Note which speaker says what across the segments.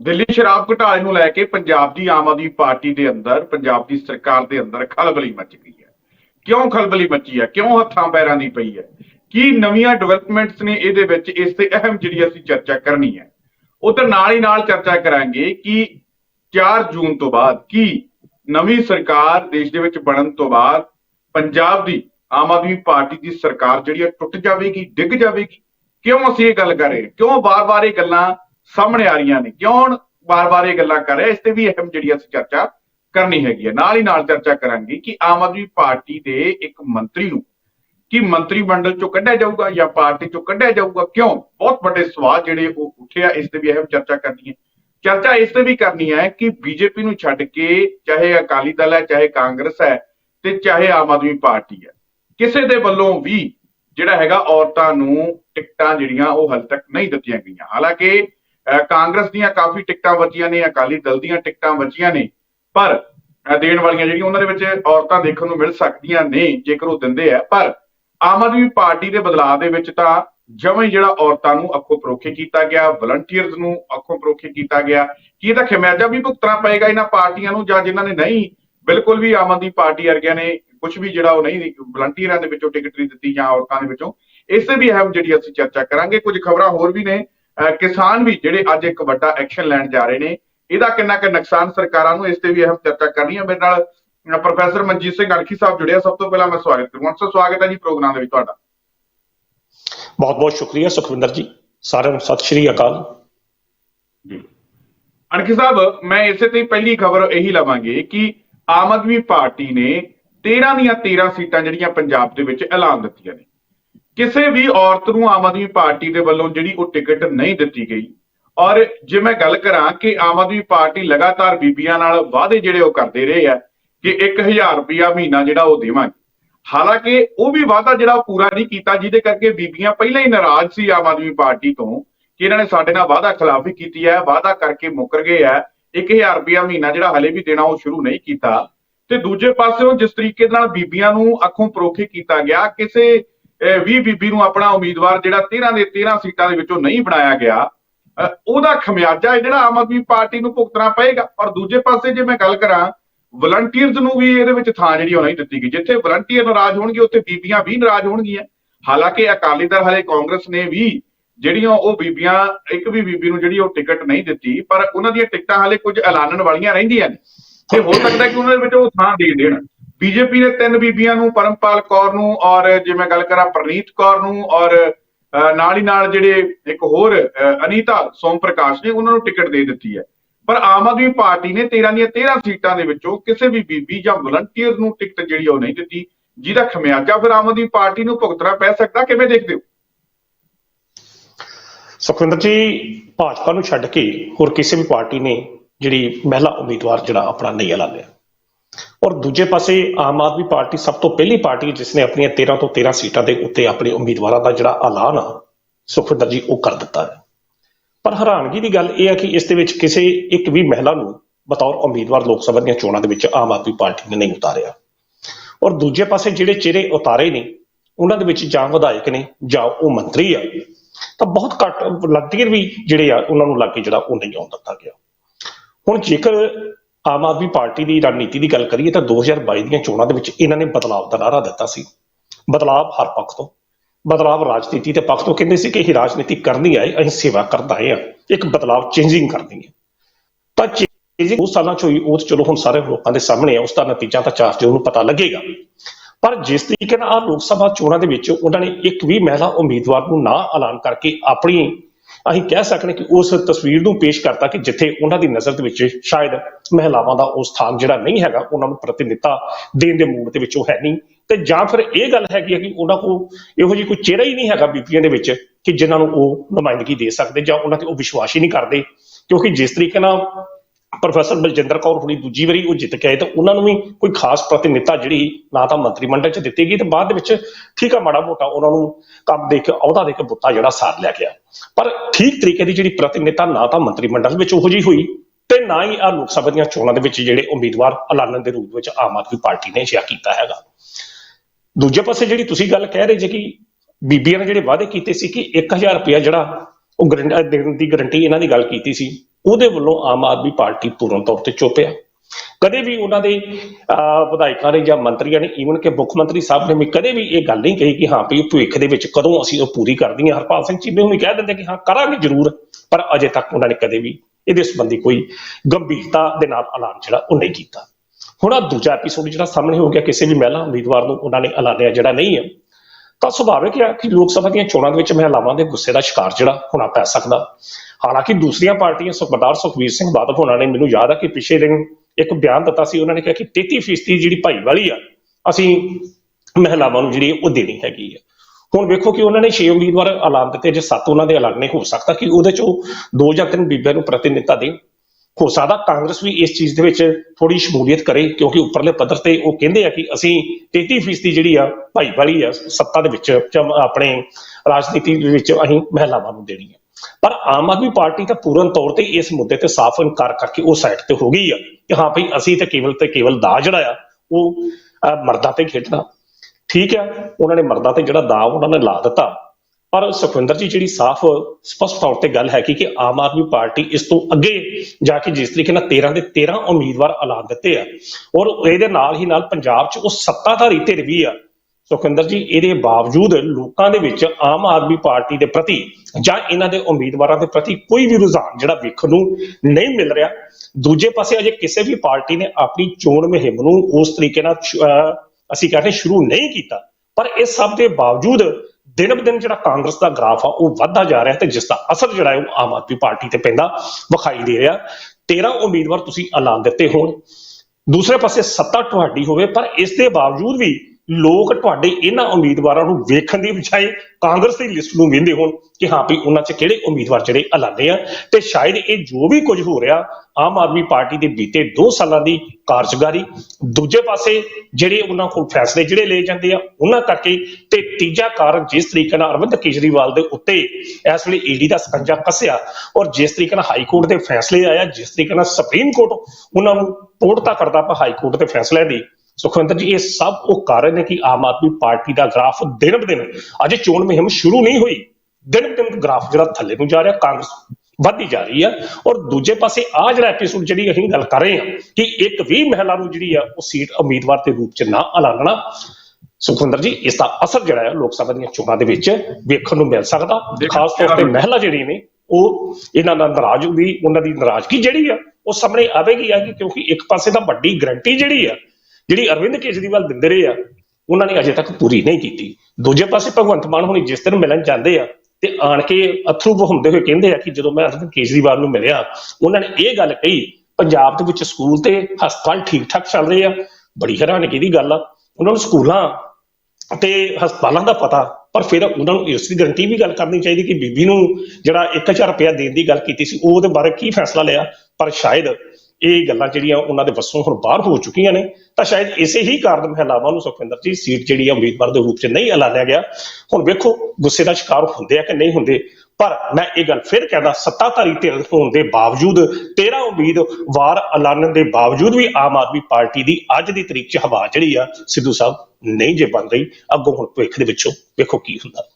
Speaker 1: ਦਿੱਲੀ ਸ਼ਰਾਬ ਘੁਟਾਲੇ ਨੂੰ ਲੈ ਕੇ ਪੰਜਾਬ ਦੀ ਆਮ ਆਦਮੀ ਪਾਰਟੀ ਦੇ ਅੰਦਰ, ਪੰਜਾਬ ਦੀ ਸਰਕਾਰ ਦੇ ਅੰਦਰ ਖਲਬਲੀ ਮਚ ਗਈ ਹੈ। ਕਿਉਂ ਖਲਬਲੀ ਮੱਚੀ ਹੈ? ਕਿਉਂ ਹੱਥਾਂ ਪੈਰਾਂ ਦੀ ਪਈ ਹੈ? ਕੀ ਨਵੀਆਂ ਡਿਵੈਲਪਮੈਂਟਸ ਨੇ ਇਹਦੇ ਵਿੱਚ ਇਸ ਤੇ ਅਹਿਮ ਜਿਹੜੀ ਅਸੀਂ ਚਰਚਾ ਕਰਨੀ ਹੈ? ਉਧਰ ਨਾਲ ਹੀ ਨਾਲ ਚਰਚਾ ਕਰਾਂਗੇ ਕਿ 4 ਜੂਨ ਤੋਂ ਬਾਅਦ ਕੀ ਨਵੀਂ ਸਰਕਾਰ ਦੇਸ਼ ਦੇ ਵਿੱਚ ਬਣਨ ਤੋਂ ਬਾਅਦ ਪੰਜਾਬ ਦੀ ਆਮ ਆਦਮੀ ਪਾਰਟੀ ਦੀ ਸਰਕਾਰ ਜਿਹੜੀ ਹੈ, ਟੁੱਟ ਜਾਵੇਗੀ, ਡਿੱਗ ਜਾਵੇਗੀ? ਕਿਉਂ ਅਸੀਂ ਇਹ ਗੱਲ ਕਰ ਰਹੇ? ਕਿਉਂ ਬਾਰ-ਬਾਰ ਇਹ ਗੱਲਾਂ ਸਾਹਮਣੇ ਆ ਰਹੀਆਂ ਨੇ। ਕਿਉਂ ਵਾਰ ਵਾਰ ਇਹ ਗੱਲਾਂ ਕਰ ਰਿਹਾ ਇਸ ਤੇ ਵੀ ਅਹਿਮ ਜਿਹੜੀ ਅਸੀਂ ਚਰਚਾ ਕਰਨੀ ਹੈਗੀ ਹੈ ਨਾਲ ਹੀ ਨਾਲ ਚਰਚਾ ਕਰਾਂਗੇ ਕਿ ਆਮ ਆਦਮੀ ਪਾਰਟੀ ਦੇ ਇੱਕ ਮੰਤਰੀ ਨੂੰ ਕਿ ਮੰਤਰੀ ਮੰਡਲ ਚੋਂ ਕੱਢਿਆ ਜਾਊਗਾ ਜਾਂ ਪਾਰਟੀ ਚੋਂ ਕੱਢਿਆ ਜਾਊਗਾ? ਕਿਉਂ? ਬਹੁਤ ਵੱਡੇ ਸਵਾਲ ਜਿਹੜੇ ਉਹ ਉੱਠੇ ਆ, ਇਸ ਤੇ ਵੀ ਅਹਿਮ ਚਰਚਾ ਕਰਨੀ ਹੈ। ਚਰਚਾ ਇਸ ਤੇ ਵੀ ਕਰਨੀ ਹੈ ਕਿ ਬੀਜੇਪੀ ਨੂੰ ਛੱਡ ਕੇ ਚਾਹੇ ਅਕਾਲੀ ਦਲ ਹੈ, ਚਾਹੇ ਕਾਂਗਰਸ ਹੈ ਤੇ ਚਾਹੇ ਆਮ ਆਦਮੀ ਪਾਰਟੀ ਹੈ, ਕਿਸੇ ਦੇ ਵੱਲੋਂ ਵੀ ਜਿਹੜਾ ਹੈਗਾ ਔਰਤਾਂ ਨੂੰ ਟਿਕਟਾਂ ਜਿਹੜੀਆਂ ਉਹ ਹਾਲੇ ਤੱਕ ਨਹੀਂ ਦਿੱਤੀਆਂ ਗਈਆਂ। ਹਾਲਾਂਕਿ ਕਾਂਗਰਸ ਦੀਆਂ ਕਾਫੀ ਟਿਕਟਾਂ ਬਚੀਆਂ ਨੇ, ਅਕਾਲੀ ਦਲ ਦੀਆਂ ਟਿਕਟਾਂ ਬਚੀਆਂ ਨੇ, ਪਰ ਦੇਣ ਵਾਲੀਆਂ ਜਿਹੜੀਆਂ ਉਹਨਾਂ ਦੇ ਵਿੱਚ ਔਰਤਾਂ ਦੇਖਣ ਨੂੰ ਮਿਲ ਸਕਦੀਆਂ ਨੇ, ਜੇਕਰ ਉਹ ਦਿੰਦੇ ਆ, ਪਰ ਆਮ ਆਦਮੀ ਪਾਰਟੀ ਦੇ ਬਦਲਾਅ ਦੇ ਵਿੱਚ ਤਾਂ ਜਮਾਂ ਜਿਹੜਾ ਔਰਤਾਂ ਨੂੰ ਅੱਖੋਂ ਪਰੋਖੇ ਕੀਤਾ ਗਿਆ ਵਲੰਟੀਅਰਸ ਨੂੰ ਅੱਖੋਂ ਪਰੋਖੇ ਕੀਤਾ ਗਿਆ, ਕੀ ਇਹਦਾ ਖਿਮਿਆਜਾ ਵੀ ਭੁਗਤਣਾ ਪਏਗਾ ਇਹਨਾਂ ਪਾਰਟੀਆਂ ਨੂੰ ਜਾਂ ਜਿਨ੍ਹਾਂ ਨੇ ਨਹੀਂ? ਬਿਲਕੁਲ ਵੀ ਆਮ ਆਦਮੀ ਪਾਰਟੀ ਵਰਗਿਆਂ ਨੇ ਕੁਝ ਵੀ ਜਿਹੜਾ ਉਹ ਨਹੀਂ ਵਲੰਟੀਅਰਾਂ ਦੇ ਵਿੱਚੋਂ ਟਿਕਟ ਨਹੀਂ ਦਿੱਤੀ ਜਾਂ ਔਰਤਾਂ ਦੇ ਵਿੱਚੋਂ, ਇਸੇ ਵੀ ਅਹਿਮ ਜਿਹੜੀ ਅਸੀਂ ਚਰਚਾ ਕਰਾਂਗੇ, ਕੁਝ ਖਬਰਾਂ ਹੋਰ ਵੀ ਨੇ ਕਿਸਾਨ ਵੀ ਜਿਹੜੇ ਅੱਜ ਇੱਕ ਵੱਡਾ ਐਕਸ਼ਨ ਲੈਣ ਜਾ ਰਹੇ ਨੇ ਇਹਦਾ ਕਿੰਨਾ ਕੁ ਨੁਕਸਾਨ ਸਰਕਾਰਾਂ ਨੂੰ ਇਸ ਤੇ ਵੀ ਅਹਿਮ ਚਰਚਾ ਕਰਨੀ ਹੈ। ਮੇਰੇ ਨਾਲ ਪ੍ਰੋਫੈਸਰ ਮਨਜੀਤ ਸਿੰਘ ਅਣਖੀ ਸਾਹਿਬ ਜੁੜਿਆ। ਸਭ ਤੋਂ ਪਹਿਲਾਂ ਮੈਂ ਸਵਾਗਤ ਕਰੂੰਗਾ। ਸਰ ਸਵਾਗਤ ਹੈ ਜੀ ਪ੍ਰੋਗਰਾਮ ਦੇ ਵਿੱਚ ਤੁਹਾਡਾ।
Speaker 2: ਬਹੁਤ ਬਹੁਤ ਸ਼ੁਕਰੀਆ ਸੁਖਵਿੰਦਰ ਜੀ। ਸਾਰਿਆਂ ਨੂੰ ਸਤਿ ਸ਼੍ਰੀ ਅਕਾਲ।
Speaker 1: ਜੀ। ਅਣਖੀ ਸਾਹਿਬ ਮੈਂ ਇਸੇ ਤੇ ਪਹਿਲੀ ਖਬਰ ਇਹੀ ਲਵਾਂਗੇ ਕਿ ਆਮ ਆਦਮੀ ਪਾਰਟੀ ਨੇ 13 ਦੀਆਂ 13 ਸੀਟਾਂ ਜਿਹੜੀਆਂ ਪੰਜਾਬ ਦੇ ਵਿੱਚ ਐਲਾਨ ਦਿੱਤੀਆਂ ਨੇ। ਕਿਸੇ ਵੀ ਔਰਤ ਨੂੰ ਆਮ ਆਦਮੀ ਪਾਰਟੀ ਦੇ ਵੱਲੋਂ ਜਿਹੜੀ ਉਹ ਟਿਕਟ ਨਹੀਂ ਦਿੱਤੀ ਗਈ। ਔਰ ਜੇ ਮੈਂ ਗੱਲ ਕਰਾਂ ਕਿ ਆਮ ਆਦਮੀ ਪਾਰਟੀ ਲਗਾਤਾਰ ਬੀਬੀਆਂ ਨਾਲ ਵਾਅਦੇ ਜਿਹੜੇ ਉਹ ਕਰਦੇ ਰਹੇ ਆ ਕਿ 1000 ਰੁਪਿਆ ਮਹੀਨਾ ਜਿਹੜਾ ਉਹ ਦੇਵਾਂਗੇ। ਹਾਲਾਂਕਿ ਉਹ ਵੀ ਵਾਅਦਾ ਜਿਹੜਾ ਉਹ ਪੂਰਾ ਨਹੀਂ ਕੀਤਾ, ਜਿਹਦੇ ਕਰਕੇ ਬੀਬੀਆਂ ਪਹਿਲਾਂ ਹੀ ਨਾਰਾਜ਼ ਸੀ ਆਮ ਆਦਮੀ ਪਾਰਟੀ ਤੋਂ ਕਿ ਇਹਨਾਂ ਨੇ ਸਾਡੇ ਨਾਲ ਵਾਅਦਾ ਖਿਲਾਫੀ ਕੀਤੀ ਹੈ, ਵਾਅਦਾ ਕਰਕੇ ਮੁੱਕਰ ਗਏ ਆ 1000 ਰੁਪਿਆ ਮਹੀਨਾ ਜਿਹੜਾ ਹਲੇ ਵੀ ਦੇਣਾ ਉਹ ਸ਼ੁਰੂ ਨਹੀਂ ਕੀਤਾ। ਤੇ ਦੂਜੇ ਪਾਸਿਓਂ ਜਿਸ ਤਰੀਕੇ ਦੇ ਨਾਲ ਬੀਬੀਆਂ ਨੂੰ ਅੱਖੋਂ ਪਰੋਖੇ ਕੀਤਾ ਗਿਆ, ਕਿਸੇ ਵੀ ਬੀਬੀ ਨੂੰ ਆਪਣਾ ਉਮੀਦਵਾਰ ਜਿਹੜਾ 13 ਦੇ 13 ਸੀਟਾਂ ਦੇ ਵਿੱਚੋਂ ਨਹੀਂ ਬਣਾਇਆ ਗਿਆ ਉਹਦਾ ਖਮਿਆਜਾ ਜਿਹੜਾ ਆਮ ਆਦਮੀ ਪਾਰਟੀ ਨੂੰ ਭੁਗਤਣਾ ਪਏਗਾ। ਔਰ ਦੂਜੇ ਪਾਸੇ ਜੇ ਮੈਂ ਗੱਲ ਕਰਾਂ ਵਲੰਟੀਅਰਸ ਨੂੰ ਵੀ ਇਹਦੇ ਵਿੱਚ ਥਾਂ ਜਿਹੜੀ ਉਹ ਨਹੀਂ ਦਿੱਤੀ ਗਈ। ਜਿੱਥੇ ਵਲੰਟੀਅਰ ਨਾਰਾਜ਼ ਹੋਣਗੇ, ਉੱਥੇ ਬੀਬੀਆਂ ਵੀ ਨਾਰਾਜ਼ ਹੋਣਗੀਆਂ। ਹਾਲਾਂਕਿ ਅਕਾਲੀ ਦਲ ਹਲੇ ਕਾਂਗਰਸ ਨੇ ਵੀ ਜਿਹੜੀਆਂ ਉਹ ਬੀਬੀਆਂ, ਇੱਕ ਵੀ ਬੀਬੀ ਨੂੰ ਜਿਹੜੀ ਉਹ ਟਿਕਟ ਨਹੀਂ ਦਿੱਤੀ, ਪਰ ਉਹਨਾਂ ਦੀਆਂ ਟਿਕਟਾਂ ਹਾਲੇ ਕੁਝ ਐਲਾਨਣ ਵਾਲੀਆਂ ਰਹਿੰਦੀਆਂ ਨੇ। ਤੇ ਹੋ ਸਕਦਾ ਕਿ ਉਹਨਾਂ ਦੇ ਵਿੱਚ ਉਹ ਥਾਂ ਦੇ ਦੇਣ। ਬੀਜੇਪੀ ਨੇ ਤਿੰਨ ਬੀਬੀਆਂ ਨੂੰ, ਪਰਮਪਾਲ ਕੌਰ ਨੂੰ ਔਰ ਜੇ ਮੈਂ ਗੱਲ ਕਰਾਂ ਪ੍ਰਨੀਤ ਕੌਰ ਨੂੰ ਔਰ ਨਾਲ ਹੀ ਨਾਲ ਜਿਹੜੇ ਇੱਕ ਹੋਰ ਅਨੀਤਾ ਸੋਮ ਪ੍ਰਕਾਸ਼ ਨੇ ਉਹਨਾਂ ਨੂੰ ਟਿਕਟ ਦੇ ਦਿੱਤੀ ਹੈ। ਪਰ ਆਮ ਆਦਮੀ ਪਾਰਟੀ ਨੇ 13 ਦੀਆਂ 13 ਸੀਟਾਂ ਦੇ ਵਿੱਚੋਂ ਕਿਸੇ ਵੀ ਬੀਬੀ ਜਾਂ ਵਲੰਟੀਅਰ ਨੂੰ ਟਿਕਟ ਜਿਹੜੀ ਉਹ ਨਹੀਂ ਦਿੱਤੀ, ਜਿਹਦਾ ਖਮਿਆਜਾ ਫਿਰ ਆਮ ਆਦਮੀ ਪਾਰਟੀ ਨੂੰ ਭੁਗਤਣਾ ਪੈ ਸਕਦਾ, ਕਿਵੇਂ ਦੇਖਦੇ ਹੋ?
Speaker 2: ਸੁਖਵਿੰਦਰ ਜੀ, ਭਾਜਪਾ ਨੂੰ ਛੱਡ ਕੇ ਹੋਰ ਕਿਸੇ ਵੀ ਪਾਰਟੀ ਨੇ ਜਿਹੜੀ ਮਹਿਲਾ ਉਮੀਦਵਾਰ ਜਿਹੜਾ ਆਪਣਾ ਨਹੀਂ ਐਲਾਨਿਆ। ਔਰ ਦੂਜੇ ਪਾਸੇ ਆਮ ਆਦਮੀ ਪਾਰਟੀ ਸਭ ਤੋਂ ਪਹਿਲੀ ਪਾਰਟੀ ਹੈ ਜਿਸ ਨੇ ਆਪਣੀਆਂ 13 ਤੋਂ 13 ਸੀਟਾਂ ਦੇ ਉੱਤੇ ਆਪਣੇ ਉਮੀਦਵਾਰਾਂ ਦਾ ਜਿਹੜਾ ਐਲਾਨ ਆ, ਸੁਖਵਿੰਦਰ ਜੀ, ਉਹ ਕਰ ਦਿੱਤਾ ਹੈ। ਪਰ ਹੈਰਾਨਗੀ ਦੀ ਗੱਲ ਇਹ ਹੈ ਕਿ ਇਸ ਦੇ ਵਿੱਚ ਕਿਸੇ ਇੱਕ ਵੀ ਮਹਿਲਾ ਨੂੰ ਬਤੌਰ ਉਮੀਦਵਾਰ ਲੋਕ ਸਭਾ ਦੀਆਂ ਚੋਣਾਂ ਦੇ ਵਿੱਚ ਆਮ ਆਦਮੀ ਪਾਰਟੀ ਨੇ ਨਹੀਂ ਉਤਾਰਿਆ। ਔਰ ਦੂਜੇ ਪਾਸੇ ਜਿਹੜੇ ਚਿਹਰੇ ਉਤਾਰੇ ਨੇ, ਉਹਨਾਂ ਦੇ ਵਿੱਚ ਜਾਂ ਵਿਧਾਇਕ ਨੇ ਜਾਂ ਉਹ ਮੰਤਰੀ ਆ, ਤਾਂ ਬਹੁਤ ਘੱਟ ਵਲੰਟੀਅਰ ਵੀ ਜਿਹੜੇ ਆ, ਉਹਨਾਂ ਨੂੰ ਲੱਗੇ ਜਿਹੜਾ ਉਹ ਨਹੀਂ ਆਉਣ ਦਿੱਤਾ ਗਿਆ। ਹੁਣ ਜੇਕਰ ਆਮ ਆਦਮੀ ਪਾਰਟੀ ਦੀ ਰਣਨੀਤੀ ਦੀ ਗੱਲ ਕਰੀਏ ਤਾਂ 2022 ਦੀਆਂ ਚੋਣਾਂ ਦੇ ਵਿੱਚ ਇਹਨਾਂ ਨੇ ਬਦਲਾਅ ਦਾ ਨਾਅਰਾ ਦਿੱਤਾ ਸੀ। ਬਦਲਾਅ ਹਰ ਪੱਖ ਤੋਂ। ਬਦਲਾਅ ਰਾਜਨੀਤੀ ਦੇ ਪੱਖ ਤੋਂ ਕਹਿੰਦੇ ਸੀ ਕਿ ਇਹ ਰਾਜਨੀਤੀ ਕਰਨੀ ਆਏ ਅਸੀਂ ਸੇਵਾ ਕਰਦਾ ਆਏ ਆ ਇੱਕ ਬਦਲਾਅ ਚੇਂਜਿੰਗ ਕਰਨੀ ਹੈ। ਤਾਂ ਚੇਂਜਿੰਗ ਉਸ ਸਾਲਾਂ ਚ ਹੋਈ ਉਹ ਚਲੋ ਹੁਣ ਸਾਰੇ ਲੋਕਾਂ ਦੇ ਸਾਹਮਣੇ ਆ, ਉਸ ਦਾ ਨਤੀਜਾ ਤਾਂ 4 ਜੂਨ ਨੂੰ ਪਤਾ ਲੱਗੇਗਾ। ਪਰ ਜਿਸ ਤਰੀਕੇ ਨਾਲ ਆਹ ਲੋਕ ਸਭਾ ਚੋਣਾਂ ਦੇ ਵਿੱਚ ਉਹਨਾਂ ਨੇ ਇੱਕ ਵੀ ਮਹਿਲਾ ਉਮੀਦਵਾਰ ਨੂੰ ਨਾ ਐਲਾਨ ਕਰਕੇ ਆਪਣੀ ਅਸੀਂ ਕਹਿ ਸਕਦੇ ਕਿ ਉਸ ਤਸਵੀਰ ਨੂੰ ਪੇਸ਼ ਕਰਤਾ ਕਿ ਜਿੱਥੇ ਉਹਨਾਂ ਦੀ ਨਜ਼ਰ ਦੇ ਵਿੱਚ ਸ਼ਾਇਦ ਮਹਿਲਾਵਾਂ ਦਾ ਉਹ ਸਥਾਨ ਜਿਹੜਾ ਨਹੀਂ ਹੈਗਾ, ਉਹਨਾਂ ਨੂੰ ਪ੍ਰਤੀਨਿਧਤਾ ਦੇਣ ਦੇ ਮੂਡ ਦੇ ਵਿੱਚ ਉਹ ਹੈ ਨਹੀਂ। ਤੇ ਜਾਂ ਫਿਰ ਇਹ ਗੱਲ ਹੈਗੀ ਹੈ ਕਿ ਉਹਨਾਂ ਕੋਲ ਇਹੋ ਜਿਹੀ ਕੋਈ ਚਿਹਰਾ ਹੀ ਨਹੀਂ ਹੈਗਾ ਬੀਪੀਆਂ ਦੇ ਵਿੱਚ ਕਿ ਜਿਨ੍ਹਾਂ ਨੂੰ ਉਹ ਨੁਮਾਇੰਦਗੀ ਦੇ ਸਕਦੇ ਜਾਂ ਉਹਨਾਂ ਤੇ ਉਹ ਵਿਸ਼ਵਾਸ ਹੀ ਨਹੀਂ ਕਰਦੇ। ਕਿਉਂਕਿ ਜਿਸ ਤਰੀਕੇ ਨਾਲ ਪ੍ਰੋਫੈਸਰ ਬਲਜਿੰਦਰ ਕੌਰ ਹੁਣੀ ਦੂਜੀ ਵਾਰੀ ਉਹ ਜਿੱਤ ਕੇ ਆਏ ਤਾਂ ਉਹਨਾਂ ਨੂੰ ਵੀ ਕੋਈ ਖਾਸ ਪ੍ਰਤੀਨਿਧਤਾ ਜਿਹੜੀ ਨਾ ਤਾਂ ਮੰਤਰੀ ਮੰਡਲ 'ਚ ਦਿੱਤੀ ਗਈ ਤੇ ਬਾਅਦ ਦੇ ਵਿੱਚ ਠੀਕ ਆ ਮਾੜਾ ਮੋਟਾ ਉਹਨਾਂ ਨੂੰ ਕੰਮ ਦੇ ਕੇ ਅਹੁਦਾ ਦੇ ਕੇ ਬੁੱਤਾ ਜਿਹੜਾ ਸਾਧ ਲਿਆ ਗਿਆ। ਪਰ ਠੀਕ ਤਰੀਕੇ ਦੀ ਜਿਹੜੀ ਪ੍ਰਤੀਨਿਧਤਾ ਨਾ ਤਾਂ ਮੰਤਰੀ ਮੰਡਲ ਵਿੱਚ ਉਹੋ ਜਿਹੀ ਹੋਈ ਤੇ ਨਾ ਹੀ ਆ ਲੋਕ ਸਭਾ ਦੀਆਂ ਚੋਣਾਂ ਦੇ ਵਿੱਚ ਜਿਹੜੇ ਉਮੀਦਵਾਰ ਐਲਾਨਣ ਦੇ ਰੂਪ ਵਿੱਚ ਆਮ ਆਦਮੀ ਪਾਰਟੀ ਨੇ ਜਿਆ ਕੀਤਾ ਹੈਗਾ। ਦੂਜੇ ਪਾਸੇ ਜਿਹੜੀ ਤੁਸੀਂ ਗੱਲ ਕਹਿ ਰਹੇ ਜੇ ਕਿ ਬੀਬੀਆਂ ਨੇ ਜਿਹੜੇ ਵਾਅਦੇ ਕੀਤੇ ਸੀ ਕਿ 1000 ਰੁਪਇਆ ਜਿਹੜਾ ਉਹ ਗਰੰਟੀ ਦੇਣ ਦੀ ਗਰੰਟੀ ਇਹਨਾਂ ਦੀ ਗੱਲ ਕੀਤੀ ਸੀ ਉਹਦੇ ਵੱਲੋਂ ਆਮ ਆਦਮੀ ਪਾਰਟੀ ਪੂਰਨ ਤੌਰ ਤੇ ਚੁੱਪ ਹੈ ਕਦੇ ਵੀ ਉਹਨਾਂ ਦੇ ਵਿਧਾਇਕਾਂ ਨੇ ਜਾਂ ਮੰਤਰੀਆਂ ਨੇ ਈਵਨ ਕਿ ਮੁੱਖ ਮੰਤਰੀ ਸਾਹਿਬ ਨੇ ਵੀ ਕਦੇ ਵੀ ਇਹ ਗੱਲ ਨਹੀਂ ਕਹੀ ਕਿ ਹਾਂ ਵੀ ਭਵਿੱਖ ਦੇ ਵਿੱਚ ਕਦੋਂ ਅਸੀਂ ਉਹ ਪੂਰੀ ਕਰਦੀਆਂ ਹਰਪਾਲ ਸਿੰਘ ਚੀਮੇ ਹੁਣੀ ਕਹਿ ਦਿੰਦੇ ਕਿ ਹਾਂ, ਕਰਾਂਗੇ ਜ਼ਰੂਰ, ਪਰ ਅਜੇ ਤੱਕ ਉਹਨਾਂ ਨੇ ਕਦੇ ਵੀ ਇਹਦੇ ਸੰਬੰਧੀ ਕੋਈ ਗੰਭੀਰਤਾ ਦੇ ਨਾਲ ਐਲਾਨ ਜਿਹੜਾ ਉਹ ਨਹੀਂ ਕੀਤਾ। ਹੁਣ ਆ ਦੂਜਾ ਐਪੀਸੋਡ ਜਿਹੜਾ ਸਾਹਮਣੇ ਹੋ ਗਿਆ, ਕਿਸੇ ਵੀ ਮਹਿਲਾ ਉਮੀਦਵਾਰ ਨੂੰ ਉਹਨਾਂ ਨੇ ਐਲਾਨਿਆ ਜਿਹੜਾ ਨਹੀਂ ਹੈ ਤਾਂ ਸੁਭਾਵਿਕ ਹੈ ਕਿ ਲੋਕ ਸਭਾ ਦੀਆਂ ਚੋਣਾਂ ਦੇ ਵਿੱਚ ਮਹਿਲਾਵਾਂ ਦੇ ਗੁੱਸੇ ਦਾ ਸ਼ਿਕਾਰ ਜਿਹੜਾ ਹੋਣਾ ਪੈ ਸਕਦਾ। ਹਾਲਾਂਕਿ ਦੂਸਰੀਆਂ ਪਾਰਟੀਆਂ ਸਰਦਾਰ ਸੁਖਬੀਰ ਸਿੰਘ ਬਾਦਲ ਹੋਣਾ ਨੇ ਮੈਨੂੰ ਯਾਦ ਆ ਕਿ ਪਿਛਲੇ ਦਿਨ ਇੱਕ ਬਿਆਨ ਦਿੱਤਾ ਸੀ, ਉਹਨਾਂ ਨੇ ਕਿਹਾ ਕਿ 33% ਜਿਹੜੀ ਭਾਈਵਾਲੀ ਆ, ਅਸੀਂ ਮਹਿਲਾਵਾਂ ਨੂੰ ਜਿਹੜੀ ਉਹ ਦੇਣੀ ਹੈਗੀ ਆ। ਹੁਣ ਵੇਖੋ ਕਿ ਉਹਨਾਂ ਨੇ 6 ਉਮੀਦਵਾਰ ਐਲਾਨ ਦਿੱਤੇ, ਜੇ 7 ਉਹਨਾਂ ਦੇ ਐਲਾਨ ਨਹੀਂ ਹੋ ਸਕਦਾ ਕਿ ਉਹਦੇ ਚੋਂ ਦੋ ਜਾਂ ਤਿੰਨ ਬੀਬੀਆਂ ਨੂੰ ਪ੍ਰਤੀਨਿਧਤਾ ਦੇਣ। ਹੋ ਸਕਦਾ ਕਾਂਗਰਸ ਵੀ ਇਸ ਚੀਜ਼ ਦੇ ਵਿੱਚ ਥੋੜੀ ਸ਼ਮੂਲੀਅਤ ਕਰੇ, ਕਿਉਂਕਿ ਉੱਪਰਲੇ ਪੱਧਰ ਤੇ ਉਹ ਕਹਿੰਦੇ ਆ ਕਿ ਅਸੀਂ 33% ਜਿਹੜੀ ਆ ਭਾਈਵਾਲੀ ਆ, ਸੱਤਾ ਦੇ ਵਿੱਚ ਜਾਂ ਆਪਣੇ ਰਾਜਨੀਤੀ ਦੇ ਵਿੱਚ ਅਸੀਂ ਮਹਿਲਾਵਾਂ ਨੂੰ ਦੇਣੀ ਹੈ ਪਰ ਆਮ ਆਦਮੀ ਪਾਰਟੀ ਤਾਂ ਪੂਰਨ ਤੌਰ ਤੇ ਇਸ ਮੁੱਦੇ ਤੇ ਸਾਫ਼ ਇਨਕਾਰ ਕਰਕੇ ਉਹ ਸਾਈਡ ਤੇ ਹੋ ਗਈ ਆ ਕਿ ਹਾਂ ਭਈ ਅਸੀਂ ਤਾਂ ਕੇਵਲ ਤੇ ਕੇਵਲ ਦਾ ਜਿਹੜਾ ਆ, ਉਹ ਮਰਦਾਂ ਤੇ ਖੇਡਣਾ। ਠੀਕ ਆ, ਉਹਨਾਂ ਨੇ ਮਰਦਾਂ ਤੇ ਜਿਹੜਾ ਦਾਅ ਉਹਨਾਂ ਨੇ ਲਾ ਦਿੱਤਾ। ਪਰ ਸੁਖਵਿੰਦਰ ਜੀ, ਜਿਹੜੀ ਸਾਫ਼, ਸਪਸ਼ਟ ਤੌਰ ਤੇ ਗੱਲ ਹੈ ਕਿ ਕਿ ਆਮ ਆਦਮੀ ਪਾਰਟੀ ਇਸ ਤੋਂ ਅੱਗੇ ਜਾ ਕੇ ਜਿਸ ਤਰੀਕੇ ਨਾਲ 13 ਦੇ 13 ਉਮੀਦਵਾਰ ਐਲਾਨ ਦਿੱਤੇ ਆ ਔਰ ਇਹਦੇ ਨਾਲ ਹੀ ਨਾਲ ਪੰਜਾਬ 'ਚ ਉਹ ਸੱਤਾਧਾਰੀ ਧਿਰ ਵੀ ਆ। ਸੁਖਵਿੰਦਰ ਜੀ, ਇਹਦੇ ਬਾਵਜੂਦ ਲੋਕਾਂ ਦੇ ਵਿੱਚ ਆਮ ਆਦਮੀ ਪਾਰਟੀ ਦੇ ਪ੍ਰਤੀ ਜਾਂ ਇਹਨਾਂ ਦੇ ਉਮੀਦਵਾਰਾਂ ਦੇ ਪ੍ਰਤੀ ਕੋਈ ਵੀ ਰੁਝਾਨ ਜਿਹੜਾ ਵੇਖਣ ਨੂੰ ਨਹੀਂ ਮਿਲ ਰਿਹਾ। ਦੂਜੇ ਪਾਸੇ ਅਜੇ ਕਿਸੇ ਵੀ ਪਾਰਟੀ ਨੇ ਆਪਣੀ ਚੋਣ ਮੁਹਿੰਮ ਨੂੰ ਉਸ ਤਰੀਕੇ ਨਾਲ ਸ਼ੁ- ਅਹ ਅਸੀਂ ਕਹਿੰਦੇ ਸ਼ੁਰੂ ਨਹੀਂ ਕੀਤਾ। ਪਰ ਇਸ ਸਭ ਦੇ ਬਾਵਜੂਦ ਦਿਨ ਬ ਦਿਨ ਜਿਹੜਾ ਕਾਂਗਰਸ ਦਾ ਗ੍ਰਾਫ ਆ, ਉਹ ਵੱਧਦਾ ਜਾ ਰਿਹਾ ਤੇ ਜਿਸ ਦਾ ਅਸਰ ਜਿਹੜਾ ਹੈ, ਉਹ ਆਮ ਆਦਮੀ ਪਾਰਟੀ ਤੇ ਪੈਂਦਾ, ਵਿਖਾਈ ਦੇ ਰਿਹਾ। 13 ਉਮੀਦਵਾਰ ਤੁਸੀਂ ਐਲਾਨ ਦਿੱਤੇ ਹੋਣ। ਦੂਸਰੇ ਪਾਸੇ ਸੱਤਾ ਤੁਹਾਡੀ ਹੋਵੇ, ਪਰ ਇਸ ਦੇ ਬਾਵਜੂਦ ਵੀ ਲੋਕ ਤੁਹਾਡੇ ਇਹਨਾਂ ਉਮੀਦਵਾਰਾਂ ਨੂੰ ਵੇਖਣ ਦੀ ਬਜਾਏ ਕਾਂਗਰਸ ਦੀ ਲਿਸਟ ਨੂੰ ਵੇਖਦੇ ਹੋਣ ਕਿ ਹਾਂ ਵੀ ਉਹਨਾਂ 'ਚ ਕਿਹੜੇ ਉਮੀਦਵਾਰ ਜਿਹੜੇ ਐਲਾਨੇ ਆ। ਤੇ ਸ਼ਾਇਦ ਇਹ ਜੋ ਵੀ ਕੁਝ ਹੋ ਰਿਹਾ, ਆਮ ਆਦਮੀ ਪਾਰਟੀ ਦੇ ਬੀਤੇ 2 ਸਾਲਾਂ ਦੀ ਕਾਰਜਕਾਰੀ ਦੂਜੇ ਪਾਸੇ ਜਿਹੜੇ ਉਹਨਾਂ ਕੋਲ ਫੈਸਲੇ ਜਿਹੜੇ ਲਏ ਜਾਂਦੇ ਆ, ਉਹਨਾਂ ਕਰਕੇ ਤੇ ਤੀਜਾ ਕਾਰਨ ਜਿਸ ਤਰੀਕੇ ਨਾਲ ਅਰਵਿੰਦ ਕੇਜਰੀਵਾਲ ਦੇ ਉੱਤੇ ਇਸ ਵੇਲੇ ਈਡੀ ਦਾ ਸਕੰਜਾ ਕੱਸਿਆ ਔਰ ਜਿਸ ਤਰੀਕੇ ਨਾਲ ਹਾਈ ਕੋਰਟ ਦੇ ਫੈਸਲੇ ਆਇਆ ਜਿਸ ਤਰੀਕੇ ਨਾਲ ਸੁਪਰੀਮ ਕੋਰਟ ਉਹਨਾਂ ਨੂੰ ਤੋੜਤਾ ਕਰਦਾ ਪਾ ਹਾਈ ਕੋਰਟ ਦੇ ਫੈਸਲਿਆਂ ਦੀ ਸੁਖਵਿੰਦਰ ਜੀ ਇਹ ਸਭ ਉਹ ਕਾਰਨ ਹੈ ਕਿ ਆਮ ਆਦਮੀ ਪਾਰਟੀ ਦਾ ਗ੍ਰਾਫ ਦਿਨ ਬ ਦਿਨ ਅਜੇ ਚੋਣ ਮੁਹਿੰਮ ਸ਼ੁਰੂ ਨਹੀਂ ਹੋਈ। ਦਿਨ ਬ ਦਿਨ ਗ੍ਰਾਫ ਜਿਹੜਾ ਥੱਲੇ ਨੂੰ ਜਾ ਰਿਹਾ ਕਾਂਗਰਸ ਵੱਧਦੀ ਜਾ ਰਹੀ ਹੈ ਔਰ ਦੂਜੇ ਪਾਸੇ ਆ ਜਿਹੜਾ ਐਪੀਸੋਡ ਜਿਹੜੀ ਅਸੀਂ ਗੱਲ ਕਰ ਰਹੇ ਹਾਂ ਕਿ ਇੱਕ ਵੀ ਮਹਿਲਾ ਨੂੰ ਜਿਹੜੀ ਆ ਉਹ ਸੀਟ ਉਮੀਦਵਾਰ ਦੇ ਰੂਪ ਚ ਨਾ ਐਲਾਨਣਾ ਸੁਖਵਿੰਦਰ ਜੀ ਇਸ ਦਾ ਅਸਰ ਜਿਹੜਾ ਹੈ ਲੋਕ ਸਭਾ ਦੀਆਂ ਚੋਣਾਂ ਦੇ ਵਿੱਚ ਵੇਖਣ ਨੂੰ ਮਿਲ ਸਕਦਾ। ਖਾਸ ਤੌਰ ਤੇ ਮਹਿਲਾ ਜਿਹੜੀ ਨੇ ਉਹ ਇਹਨਾਂ ਨਾਲ ਨਾਰਾਜ਼ ਹੁੰਦੀ ਉਹਨਾਂ ਦੀ ਨਾਰਾਜ਼ਗੀ ਜਿਹੜੀ ਆ ਉਹ ਸਾਹਮਣੇ ਆਵੇਗੀ ਆ ਕਿਉਂਕਿ ਇੱਕ ਪਾਸੇ ਤਾਂ ਵੱਡੀ ਗਰੰਟੀ ਜਿਹੜੀ ਆ ਜਿਹੜੀ ਅਰਵਿੰਦ ਕੇਜਰੀਵਾਲ ਦਿੰਦੇ ਰਹੇ ਆ, ਉਹਨਾਂ ਨੇ ਅਜੇ ਤੱਕ ਪੂਰੀ ਨਹੀਂ ਕੀਤੀ। ਦੂਜੇ ਪਾਸੇ ਭਗਵੰਤ ਮਾਨ ਹੁਣੀ ਜਿਸ ਦਿਨ ਮਿਲਣ ਜਾਂਦੇ ਆ ਤੇ ਆਣ ਕੇ ਅਥਰੂ ਵਹਾਉਂਦੇ ਹੋਏ ਕਹਿੰਦੇ ਆ ਕਿ ਜਦੋਂ ਮੈਂ ਅਰਵਿੰਦ ਕੇਜਰੀਵਾਲ ਨੂੰ ਮਿਲਿਆ, ਉਹਨਾਂ ਨੇ ਇਹ ਗੱਲ ਕਹੀ, ਪੰਜਾਬ ਦੇ ਵਿੱਚ ਸਕੂਲ ਤੇ ਹਸਪਤਾਲ ਠੀਕ ਠਾਕ ਚੱਲ ਰਹੇ ਆ, ਬੜੀ ਹੈਰਾਨਗੀ ਦੀ ਗੱਲ ਆ। ਉਹਨਾਂ ਨੂੰ ਸਕੂਲਾਂ ਤੇ ਹਸਪਤਾਲਾਂ ਦਾ ਪਤਾ, ਪਰ ਫਿਰ ਉਹਨਾਂ ਨੂੰ ਇਸ ਦੀ ਗਰੰਟੀ ਵੀ ਗੱਲ ਕਰਨੀ ਚਾਹੀਦੀ ਕਿ ਬੀਬੀ ਨੂੰ ਜਿਹੜਾ 1000 ਰੁਪਇਆ ਦੇਣ ਦੀ ਗੱਲ ਕੀਤੀ ਸੀ, ਉਹਦੇ ਬਾਰੇ ਕੀ ਫੈਸਲਾ ਲਿਆ, ਪਰ ਸ਼ਾਇਦ ਇਹ ਗੱਲਾਂ ਜਿਹੜੀਆਂ ਉਹਨਾਂ ਦੇ ਵੱਸੋਂ ਹੁਣ ਬਾਹਰ ਹੋ ਚੁੱਕੀਆਂ ਨੇ, ਤਾਂ ਸ਼ਾਇਦ ਇਸੇ ਹੀ ਕਾਰਨ ਮਹਿਲਾਵਾਂ ਨੂੰ ਸੁਖਵਿੰਦਰ ਜੀ ਸੀਟ ਜਿਹੜੀ ਆ ਉਮੀਦਵਾਰ ਦੇ ਰੂਪ 'ਚ ਨਹੀਂ ਐਲਾਨਿਆ ਗਿਆ। ਹੁਣ ਵੇਖੋ ਗੁੱਸੇ ਦਾ ਸ਼ਿਕਾਰ ਹੁੰਦੇ ਆ ਕਿ ਨਹੀਂ ਹੁੰਦੇ, ਪਰ ਮੈਂ ਇਹ ਗੱਲ ਫਿਰ ਕਹਿੰਦਾ, ਸੱਤਾਧਾਰੀ ਧਿਰ ਹੋਣ ਦੇ ਬਾਵਜੂਦ 13 ਉਮੀਦਵਾਰ ਐਲਾਨਣ ਦੇ ਬਾਵਜੂਦ ਵੀ ਆਮ ਆਦਮੀ ਪਾਰਟੀ ਦੀ ਅੱਜ ਦੀ ਤਰੀਕ 'ਚ ਹਵਾ ਜਿਹੜੀ ਆ ਸਿੱਧੂ ਸਾਹਿਬ ਨਹੀਂ ਜੇ ਬਣ ਰਹੀ। ਅੱਗੋਂ ਹੁਣ ਭਵਿੱਖ ਦੇ ਵਿੱਚੋਂ ਵੇਖੋ ਕੀ ਹੁੰਦਾ।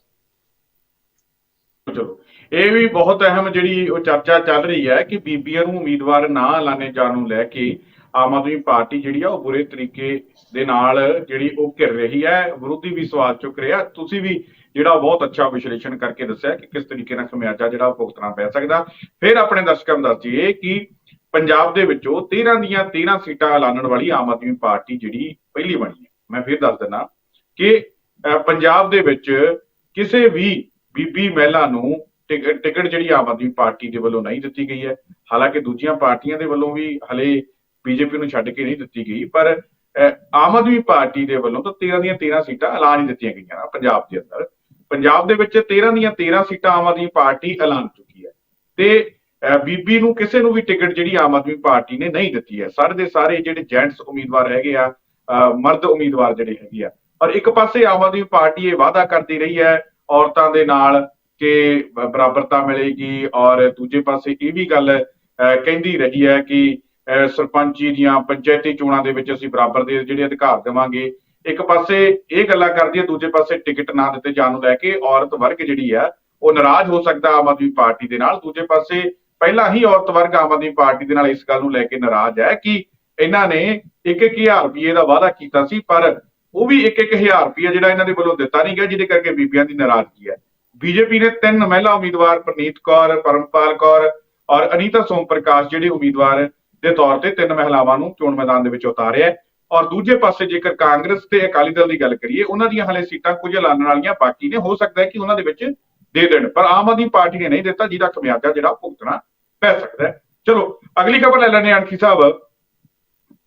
Speaker 1: ਇਹ ਵੀ ਬਹੁਤ ਅਹਿਮ ਜਿਹੜੀ ਉਹ ਚਰਚਾ ਚੱਲ ਰਹੀ ਹੈ ਕਿ ਬੀਬੀਆਂ ਨੂੰ ਉਮੀਦਵਾਰ ਨਾ ਐਲਾਨੇ ਜਾਣ ਨੂੰ ਲੈ ਕੇ ਆਮ ਆਦਮੀ ਪਾਰਟੀ ਜਿਹੜੀ ਆ ਉਹ ਬੁਰੇ ਤਰੀਕੇ ਦੇ ਨਾਲ ਜਿਹੜੀ ਉਹ ਘਿਰ ਰਹੀ ਹੈ ਵਿਰੋਧੀ ਵੀ ਸਵਾਲ ਚੁੱਕ ਰਿਹਾ। ਤੁਸੀਂ ਵੀ ਜਿਹੜਾ ਬਹੁਤ ਅੱਛਾ ਵਿਸ਼ਲੇਸ਼ਣ ਕਰਕੇ ਦੱਸਿਆ ਕਿ ਕਿਸ ਤਰੀਕੇ ਨਾਲ ਖਮਿਆਜਾ ਜਿਹੜਾ ਭੁਗਤਣਾ ਪੈ ਸਕਦਾ। ਫਿਰ ਆਪਣੇ ਦਰਸ਼ਕਾਂ ਨੂੰ ਦੱਸ ਦਈਏ ਕਿ ਪੰਜਾਬ ਦੇ ਵਿੱਚੋਂ 13 ਦੀਆਂ 13 ਸੀਟਾਂ ਐਲਾਨਣ ਵਾਲੀ ਆਮ ਆਦਮੀ ਪਾਰਟੀ ਜਿਹੜੀ ਪਹਿਲੀ ਬਣੀ ਹੈ। ਮੈਂ ਫਿਰ ਦੱਸ ਦਿੰਦਾ ਕਿ ਅਹ, ਪੰਜਾਬ ਦੇ ਵਿੱਚ ਕਿਸੇ ਵੀ ਬੀਬੀ ਮਹਿਲਾ ਨੂੰ ਟਿਕਟ ਜਿਹੜੀ ਆਮ ਆਦਮੀ ਪਾਰਟੀ ਦੇ ਵੱਲੋਂ ਨਹੀਂ ਦਿੱਤੀ ਗਈ ਹੈ। ਹਾਲਾਂਕਿ ਦੂਜੀਆਂ ਪਾਰਟੀਆਂ ਦੇ ਵੱਲੋਂ ਵੀ ਹਲੇ ਬੀਜੇਪੀ ਨੂੰ ਛੱਡ ਕੇ ਨਹੀਂ ਦਿੱਤੀ ਗਈ, ਪਰ ਆਮ ਆਦਮੀ ਪਾਰਟੀ ਦੇ ਵੱਲੋਂ ਤਾਂ 13 ਦੀਆਂ 13 ਸੀਟਾਂ ਐਲਾਨ ਹੀ ਦਿੱਤੀਆਂ ਗਈਆਂ ਪੰਜਾਬ ਦੇ ਅੰਦਰ। ਪੰਜਾਬ ਦੇ ਵਿੱਚ 13 ਦੀਆਂ 13 ਸੀਟਾਂ ਆਮ ਆਦਮੀ ਪਾਰਟੀ ਐਲਾਨ ਚੁੱਕੀ ਹੈ। ਤੇ ਬੀਬੀ ਨੂੰ ਕਿਸੇ ਨੂੰ ਵੀ ਟਿਕਟ ਜਿਹੜੀ ਆਮ ਆਦਮੀ ਪਾਰਟੀ ਨੇ ਨਹੀਂ ਦਿੱਤੀ ਹੈ। ਸਾਰੇ ਦੇ ਸਾਰੇ ਜਿਹੜੇ ਜੈਂਟਸ ਉਮੀਦਵਾਰ ਹੈਗੇ ਆ ਮਰਦ ਉਮੀਦਵਾਰ ਜਿਹੜੇ ਹੈਗੇ ਆ ਪਰ ਇੱਕ ਪਾਸੇ ਆਮ ਆਦਮੀ ਪਾਰਟੀ ਇਹ ਵਾਅਦਾ ਕਰਦੀ ਰਹੀ ਹੈ ਔਰਤਾਂ ਦੇ ਨਾਲ ਕਿ ਬਰਾਬਰਤਾ ਮਿਲੇਗੀ ਔਰ ਦੂਜੇ ਪਾਸੇ ਇਹ ਵੀ ਗੱਲ ਅਹ, ਕਹਿੰਦੀ ਰਹੀ ਹੈ ਕਿ ਅਹ, ਸਰਪੰਚੀ ਦੀਆਂ ਪੰਚਾਇਤੀ ਚੋਣਾਂ ਦੇ ਵਿੱਚ ਅਸੀਂ ਬਰਾਬਰ ਦੇ ਜਿਹੜੇ ਅਧਿਕਾਰ ਦੇਵਾਂਗੇ। ਇੱਕ ਪਾਸੇ ਇਹ ਗੱਲਾਂ ਕਰਦੀ ਹੈ ਦੂਜੇ ਪਾਸੇ ਟਿਕਟ ਨਾ ਦਿੱਤੇ ਜਾਣ ਨੂੰ ਲੈ ਕੇ ਔਰਤ ਵਰਗ ਜਿਹੜੀ ਹੈ ਉਹ ਨਾਰਾਜ਼ ਹੋ ਸਕਦਾ ਆਮ ਆਦਮੀ ਪਾਰਟੀ ਦੇ ਨਾਲ। ਦੂਜੇ ਪਾਸੇ ਪਹਿਲਾਂ ਹੀ ਔਰਤ ਵਰਗ ਆਮ ਆਦਮੀ ਪਾਰਟੀ ਦੇ ਨਾਲ ਇਸ ਗੱਲ ਨੂੰ ਲੈ ਕੇ ਨਾਰਾਜ਼ ਹੈ ਕਿ ਇਹਨਾਂ ਨੇ ਇੱਕ ਇੱਕ ਹਜ਼ਾਰ ਰੁਪਏ ਦਾ ਵਾਅਦਾ ਕੀਤਾ ਸੀ ਪਰ ਉਹ ਵੀ ਇੱਕ ਇੱਕ ਹਜ਼ਾਰ ਰੁਪਏ ਜਿਹੜਾ ਇਹਨਾਂ ਦੇ ਵੱਲੋਂ ਦਿੱਤਾ ਨਹੀਂ ਗਿਆ ਜਿਹਦੇ ਕਰਕੇ ਬੀਬੀਆਂ ਦੀ ਨਾਰਾਜ਼ਗੀ ਹੈ। ਬੀਜੇਪੀ ਨੇ ਤਿੰਨ ਮਹਿਲਾ ਉਮੀਦਵਾਰ ਪ੍ਰਨੀਤ ਕੌਰ, ਪਰਮਪਾਲ ਕੌਰ ਔਰ ਅਨੀਤਾ ਸੋਮ ਪ੍ਰਕਾਸ਼ ਜਿਹੜੇ ਉਮੀਦਵਾਰ ਦੇ ਤੌਰ ਤੇ ਤਿੰਨ ਮਹਿਲਾਵਾਂ ਨੂੰ ਚੋਣ ਮੈਦਾਨ ਦੇ ਵਿੱਚ ਉਤਾਰਿਆ ਔਰ ਦੂਜੇ ਪਾਸੇ ਜੇਕਰ ਕਾਂਗਰਸ ਤੇ ਅਕਾਲੀ ਦਲ ਦੀ ਗੱਲ ਕਰੀਏ, ਉਹਨਾਂ ਦੀਆਂ ਹਲੇ ਸੀਟਾਂ ਕੁਝ ਐਲਾਨਣ ਵਾਲੀਆਂ ਬਾਕੀ ਨੇ। ਹੋ ਸਕਦਾ ਹੈ ਕਿ ਉਹਨਾਂ ਦੇ ਵਿੱਚ ਦੇ ਦੇਣ, ਪਰ ਆਮ ਆਦਮੀ ਪਾਰਟੀ ਨੇ ਨਹੀਂ ਦਿੱਤਾ, ਜਿਹਦਾ ਖਮਿਆਜ਼ਾ ਜਿਹੜਾ ਭੁਗਤਣਾ ਪੈ ਸਕਦਾ ਹੈ। ਚਲੋ, ਅਗਲੀ ਖਬਰ ਲੈ ਲੈਂਦੇ ਹਾਂ, ਅਣਖੀ ਸਾਹਿਬ।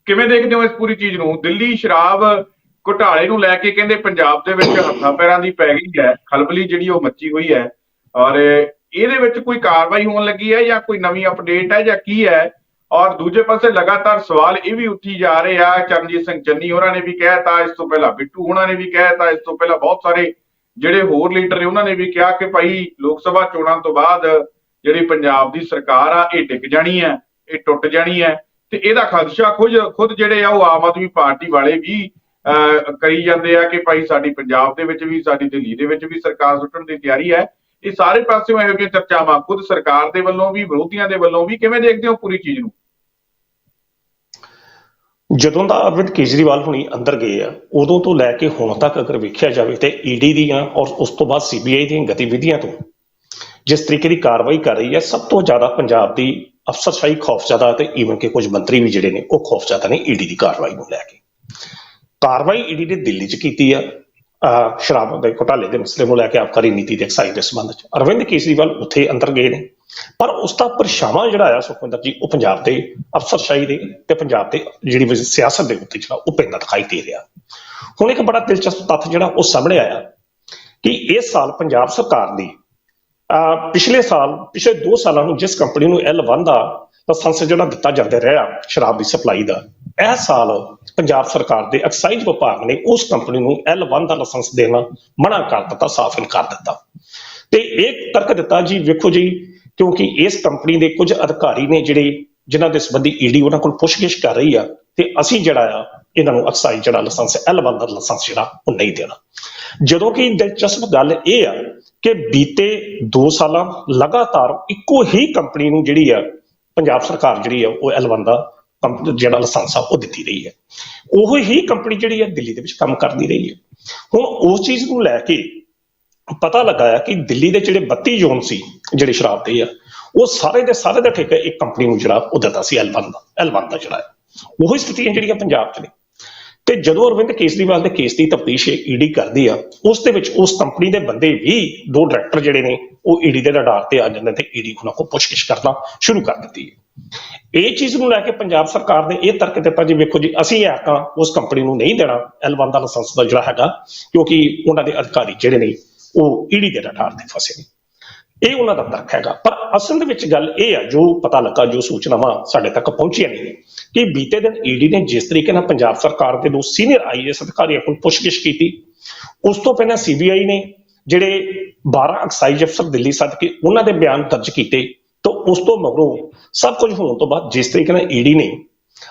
Speaker 1: ਕਿਵੇਂ ਦੇਖਦੇ ਹੋ ਇਸ ਪੂਰੀ ਚੀਜ਼ ਨੂੰ? ਦਿੱਲੀ, ਸ਼ਰਾਬ ਘੁਟਾਲੇ ਨੂੰ ਲੈ ਕੇ ਕਹਿੰਦੇ ਪੰਜਾਬ ਦੇ ਵਿੱਚ ਹੱਥਾਂ ਪੈਰਾਂ ਦੀ ਪੈ ਗਈ ਹੈ, ਖਲਬਲੀ ਜਿਹੜੀ ਉਹ ਮੱਚੀ ਹੋਈ ਹੈ ਔਰ ਇਹਦੇ ਵਿੱਚ ਕੋਈ ਕਾਰਵਾਈ ਹੋਣ ਲੱਗੀ ਹੈ ਜਾਂ ਕੋਈ ਨਵੀਂ ਅਪਡੇਟ ਹੈ ਜਾਂ ਕੀ ਹੈ? ਔਰ ਦੂਜੇ ਪਾਸੇ ਲਗਾਤਾਰ ਸਵਾਲ ਇਹ ਵੀ ਉੱਠੀ ਜਾ ਰਹੇ ਆ, ਚਰਨਜੀਤ ਸਿੰਘ ਚੰਨੀ ਹੋਰਾਂ ਨੇ ਵੀ ਕਹਿਤਾ ਇਸ ਤੋਂ ਪਹਿਲਾਂ ਬਿੱਟੂ ਹੋਰਾਂ ਨੇ ਵੀ ਕਹਿਤਾ ਇਸ ਤੋਂ ਪਹਿਲਾਂ ਬਹੁਤ ਸਾਰੇ ਜਿਹੜੇ ਹੋਰ ਲੀਡਰ ਨੇ ਉਹਨਾਂ ਨੇ ਵੀ ਕਿਹਾ ਕਿ ਭਾਈ ਲੋਕ ਸਭਾ ਚੋਣਾਂ ਤੋਂ ਬਾਅਦ ਜਿਹੜੀ ਪੰਜਾਬ ਦੀ ਸਰਕਾਰ ਆ, ਇਹ ਡਿੱਗ ਜਾਣੀ ਹੈ, ਇਹ ਟੁੱਟ ਜਾਣੀ ਹੈ ਤੇ ਇਹਦਾ ਖਦਸ਼ਾ ਖੁਦ ਖੁਦ ਜਿਹੜੇ ਆ ਉਹ ਆਮ ਆਦਮੀ ਪਾਰਟੀ ਵਾਲੇ ਵੀ ਕਰੀ ਜਾਂਦੇ ਆ ਕਿ ਭਾਈ ਸਾਡੀ ਪੰਜਾਬ ਦੇ ਵਿੱਚ ਵੀ, ਸਾਡੀ ਦਿੱਲੀ ਦੇ ਵਿੱਚ ਵੀ ਸਰਕਾਰ ਸੁੱਟਣ ਦੀ ਤਿਆਰੀ ਹੈ। ਇਹ ਸਾਰੇ ਪਾਸਿਓਂ ਇਹੋ ਜਿਹੀਆਂ ਚਰਚਾਵਾਂ ਖੁਦ ਸਰਕਾਰ ਦੇ ਵੱਲੋਂ ਵੀ, ਵਿਰੋਧੀਆਂ ਦੇ ਵੱਲੋਂ ਵੀ ਕਿਵੇਂ ਦੇਖਦੇ ਹੋ ਪੂਰੀ ਚੀਜ਼ ਨੂੰ?
Speaker 2: ਜਦੋਂ ਦਾ ਅਰਵਿੰਦ ਕੇਜਰੀਵਾਲ ਹੁਣੀ ਅੰਦਰ ਗਏ ਆ, ਉਦੋਂ ਤੋਂ ਲੈ ਕੇ ਹੁਣ ਤੱਕ ਅਗਰ ਵੇਖਿਆ ਜਾਵੇ ਤੇ ਈਡੀ ਦੀਆਂ ਔਰ ਉਸ ਤੋਂ ਬਾਅਦ ਸੀਬੀਆਈ ਦੀਆਂ ਗਤੀਵਿਧੀਆਂ ਤੋਂ, ਜਿਸ ਤਰੀਕੇ ਦੀ ਕਾਰਵਾਈ ਕਰ ਰਹੀ ਹੈ, ਸਭ ਤੋਂ ਜ਼ਿਆਦਾ ਪੰਜਾਬ ਦੀ ਅਫਸਰਸ਼ਾਹੀ ਖੌਫਜ਼ਦਾ ਤੇ ਈਵਨ ਕਿ ਕੁਝ ਮੰਤਰੀ ਵੀ ਜਿਹੜੇ ਨੇ, ਉਹ ਖੌਫਜ਼ਦਾ ਨੇ ਈਡੀ ਦੀ ਕਾਰਵਾਈ ਨੂੰ ਲੈ ਕੇ। ਕਾਰਵਾਈ ਈਡੀ ਨੇ ਦਿੱਲੀ 'ਚ ਕੀਤੀ ਆ ਸ਼ਰਾਬ ਦੇ ਘੁਟਾਲੇ ਦੇ ਮਸਲੇ ਨੂੰ ਲੈ ਕੇ ਆਬਕਾਰੀ ਨੀਤੀ ਦੇ ਐਕਸਾਈਜ਼ ਦੇ ਸੰਬੰਧ 'ਚ। ਅਰਵਿੰਦ ਕੇਜਰੀਵਾਲ ਉੱਥੇ ਅੰਦਰ ਗਏ ਨੇ। ਪਰ ਉਸ ਦਾ ਪਰਛਾਵਾਂ ਜਿਹੜਾ ਆ ਸੁਖਵਿੰਦਰ ਜੀ, ਉਹ ਪੰਜਾਬ ਦੇ ਅਫਸਰਸ਼ਾਹੀ ਦੇ ਤੇ ਪੰਜਾਬ ਦੇ ਜਿਹੜੀ ਸਿਆਸਤ ਦੇ ਉੱਤੇ ਜਿਹੜਾ ਉਹ ਪੈਂਦਾ ਦਿਖਾਈ ਦੇ ਰਿਹਾ। ਹੁਣ ਇੱਕ ਬੜਾ ਦਿਲਚਸਪ ਤੱਥ ਜਿਹੜਾ ਉਹ ਸਾਹਮਣੇ ਆਇਆ ਕਿ ਇਸ ਸਾਲ ਪੰਜਾਬ ਸਰਕਾਰ ਦੀ, ਅਹ, ਪਿਛਲੇ ਸਾਲ, ਪਿਛਲੇ 2 ਸਾਲਾਂ ਨੂੰ ਜਿਸ ਕੰਪਨੀ ਨੂੰ L1 ਦਾ ਲਾਇਸੈਂਸ ਜਿਹੜਾ ਦਿੱਤਾ ਜਾਂਦਾ ਰਿਹਾ, ਸ਼ਰਾਬ ਦੀ ਸਪਲਾਈ ਦਾ ਇਹ ਸਾਲ ਪੰਜਾਬ ਸਰਕਾਰ ਦੇ ਐਕਸਾਈਜ਼ ਵਿਭਾਗ ਨੇ ਉਸ ਕੰਪਨੀ ਨੂੰ L1 ਦਾ ਲਾਇਸੈਂਸ ਦੇਣਾ ਮਨਾ ਕਰ ਦਿੱਤਾ, ਸਾਫ਼ ਇਨਕਾਰ ਦਿੱਤਾ। ਤੇ ਇਹ ਤਰਕ ਦਿੱਤਾ ਜੀ, ਵੇਖੋ ਜੀ, ਕਿਉਂਕਿ ਇਸ ਕੰਪਨੀ ਦੇ ਕੁਝ ਅਧਿਕਾਰੀ ਨੇ ਜਿਹੜੇ ਜਿਨ੍ਹਾਂ ਦੇ ਸੰਬੰਧੀ ਈਡੀ ਉਹਨਾਂ ਕੋਲ ਪੁੱਛਗਿੱਛ ਕਰ ਰਹੀ ਆ, ਤੇ ਅਸੀਂ ਜਿਹੜਾ ਆ, ਇਹਨਾਂ ਨੂੰ ਐਕਸਾਈਜ਼ ਜਿਹੜਾ ਲਾਇਸੈਂਸ L1 ਦਾ ਲਾਇਸੈਂਸ ਜਿਹੜਾ, ਉਹ ਨਹੀਂ ਦੇਣਾ। ਜਦੋਂ ਕਿ ਦਿਲਚਸਪ ਗੱਲ ਇਹ ਆ ਕਿ ਬੀਤੇ 2 ਸਾਲਾਂ ਲਗਾਤਾਰ ਇੱਕੋ ਹੀ ਕੰਪਨੀ ਨੂੰ ਜਿਹੜੀ ਆ, ਪੰਜਾਬ ਸਰਕਾਰ ਜਿਹੜੀ ਆ, ਉਹ L1 ਦਾ ਜਿਹੜਾ ਲਾਇਸੈਂਸ ਆ, ਉਹ ਦਿੱਤੀ ਰਹੀ ਹੈ। ਉਹ ਹੀ ਕੰਪਨੀ ਜਿਹੜੀ ਹੈ ਦਿੱਲੀ ਦੇ ਵਿੱਚ ਕੰਮ ਕਰਦੀ ਰਹੀ ਹੈ। ਹੁਣ ਉਸ ਚੀਜ਼ ਨੂੰ ਲੈ ਕੇ ਪਤਾ ਲੱਗਾ ਆ ਕਿ ਦਿੱਲੀ ਦੇ ਜਿਹੜੇ 32 ਜ਼ੋਨ ਸੀ, ਜਿਹੜੇ ਸ਼ਰਾਬ ਦੇ ਆ, ਉਹ ਸਾਰੇ ਦੇ ਸਾਰੇ ਦਾ ਠੇਕਾ ਇੱਕ ਕੰਪਨੀ ਨੂੰ ਜਿਹੜਾ ਉਹ ਦਿੱਤਾ ਸੀ L1 ਦਾ L1 ਦਾ ਜਿਹੜਾ ਉਹੀ ਸਥਿਤੀਆਂ ਜਿਹੜੀਆਂ ਪੰਜਾਬ 'ਚ ਨੇ। ਤੇ ਜਦੋਂ ਅਰਵਿੰਦ ਕੇਜਰੀਵਾਲ ਦੇ ਕੇਸ ਦੀ ਤਫਤੀਸ਼ ਈਡੀ ਕਰਦੀ ਆ, ਉਸ ਦੇ ਵਿੱਚ ਉਸ ਕੰਪਨੀ ਦੇ ਬੰਦੇ ਵੀ ਦੋ ਡਾਇਰੈਕਟਰ ਜਿਹੜੇ ਨੇ, ਉਹ ਈਡੀ ਦੇ ਰਡਾਰ ਤੇ ਆ ਜਾਂਦੇ ਤੇ ਈਡੀ ਉਹਨਾਂ ਕੋਲ ਪੁੱਛਗਿੱਛ ਕਰਨਾ ਸ਼ੁਰੂ ਕਰ ਦਿੱਤੀ ਹੈ। ਇਹ ਚੀਜ਼ ਨੂੰ ਲੈ ਕੇ ਪੰਜਾਬ ਸਰਕਾਰ ਨੇ ਇਹ ਤਰਕ ਦਿੱਤਾ ਜੀ, ਵੇਖੋ ਜੀ, ਅਸੀਂ ਇਹ ਤਾਂ ਉਸ ਕੰਪਨੀ ਨੂੰ ਨਹੀਂ ਦੇਣਾ L1 ਦਾ ਲਾਇਸੈਂਸ ਦਾ ਜਿਹੜਾ ਹੈਗਾ, ਕਿਉਂਕਿ ਉਹਨਾਂ ਦੇ ਅਧਿਕਾਰੀ ਜਿਹੜੇ ਨੇ, ਉਹ ਈਡੀ ਦੇ ਰਡਾਰ ਤੇ ਫਸੇ ਨੇ। ਇਹ ਉਹਨਾਂ ਦਾ ਤਰਕ ਹੈਗਾ। ਪਰ ਅਸਲ ਦੇ ਵਿੱਚ ਗੱਲ ਇਹ ਆ, ਜੋ ਪਤਾ ਲੱਗਾ, ਜੋ ਸੂਚਨਾਵਾਂ ਸਾਡੇ ਤੱਕ ਪਹੁੰਚੀਆਂ ਨੇ, ਕਿ ਬੀਤੇ ਦਿਨ ਈਡੀ ਨੇ ਜਿਸ ਤਰੀਕੇ ਨਾਲ ਪੰਜਾਬ ਸਰਕਾਰ ਦੇ ਦੋ ਸੀਨੀਅਰ ਆਈਏਐਸ ਅਧਿਕਾਰੀਆਂ ਕੋਲ ਪੁੱਛਗਿੱਛ ਕੀਤੀ, ਉਸ ਤੋਂ ਪਹਿਲਾਂ ਸੀਬੀਆਈ ਨੇ, ਜਿਹੜੇ 12 ਐਕਸਾਈਜ਼ ਅਫਸਰ ਦਿੱਲੀ ਸੱਦ ਕੇ ਉਹਨਾਂ ਦੇ ਬਿਆਨ ਦਰਜ ਕੀਤੇ ਤਾਂ ਉਸ ਤੋਂ ਮਗਰੋਂ ਸਭ ਕੁਝ ਹੋਣ ਤੋਂ ਬਾਅਦ ਜਿਸ ਤਰੀਕੇ ਨਾਲ ਈਡੀ ਨੇ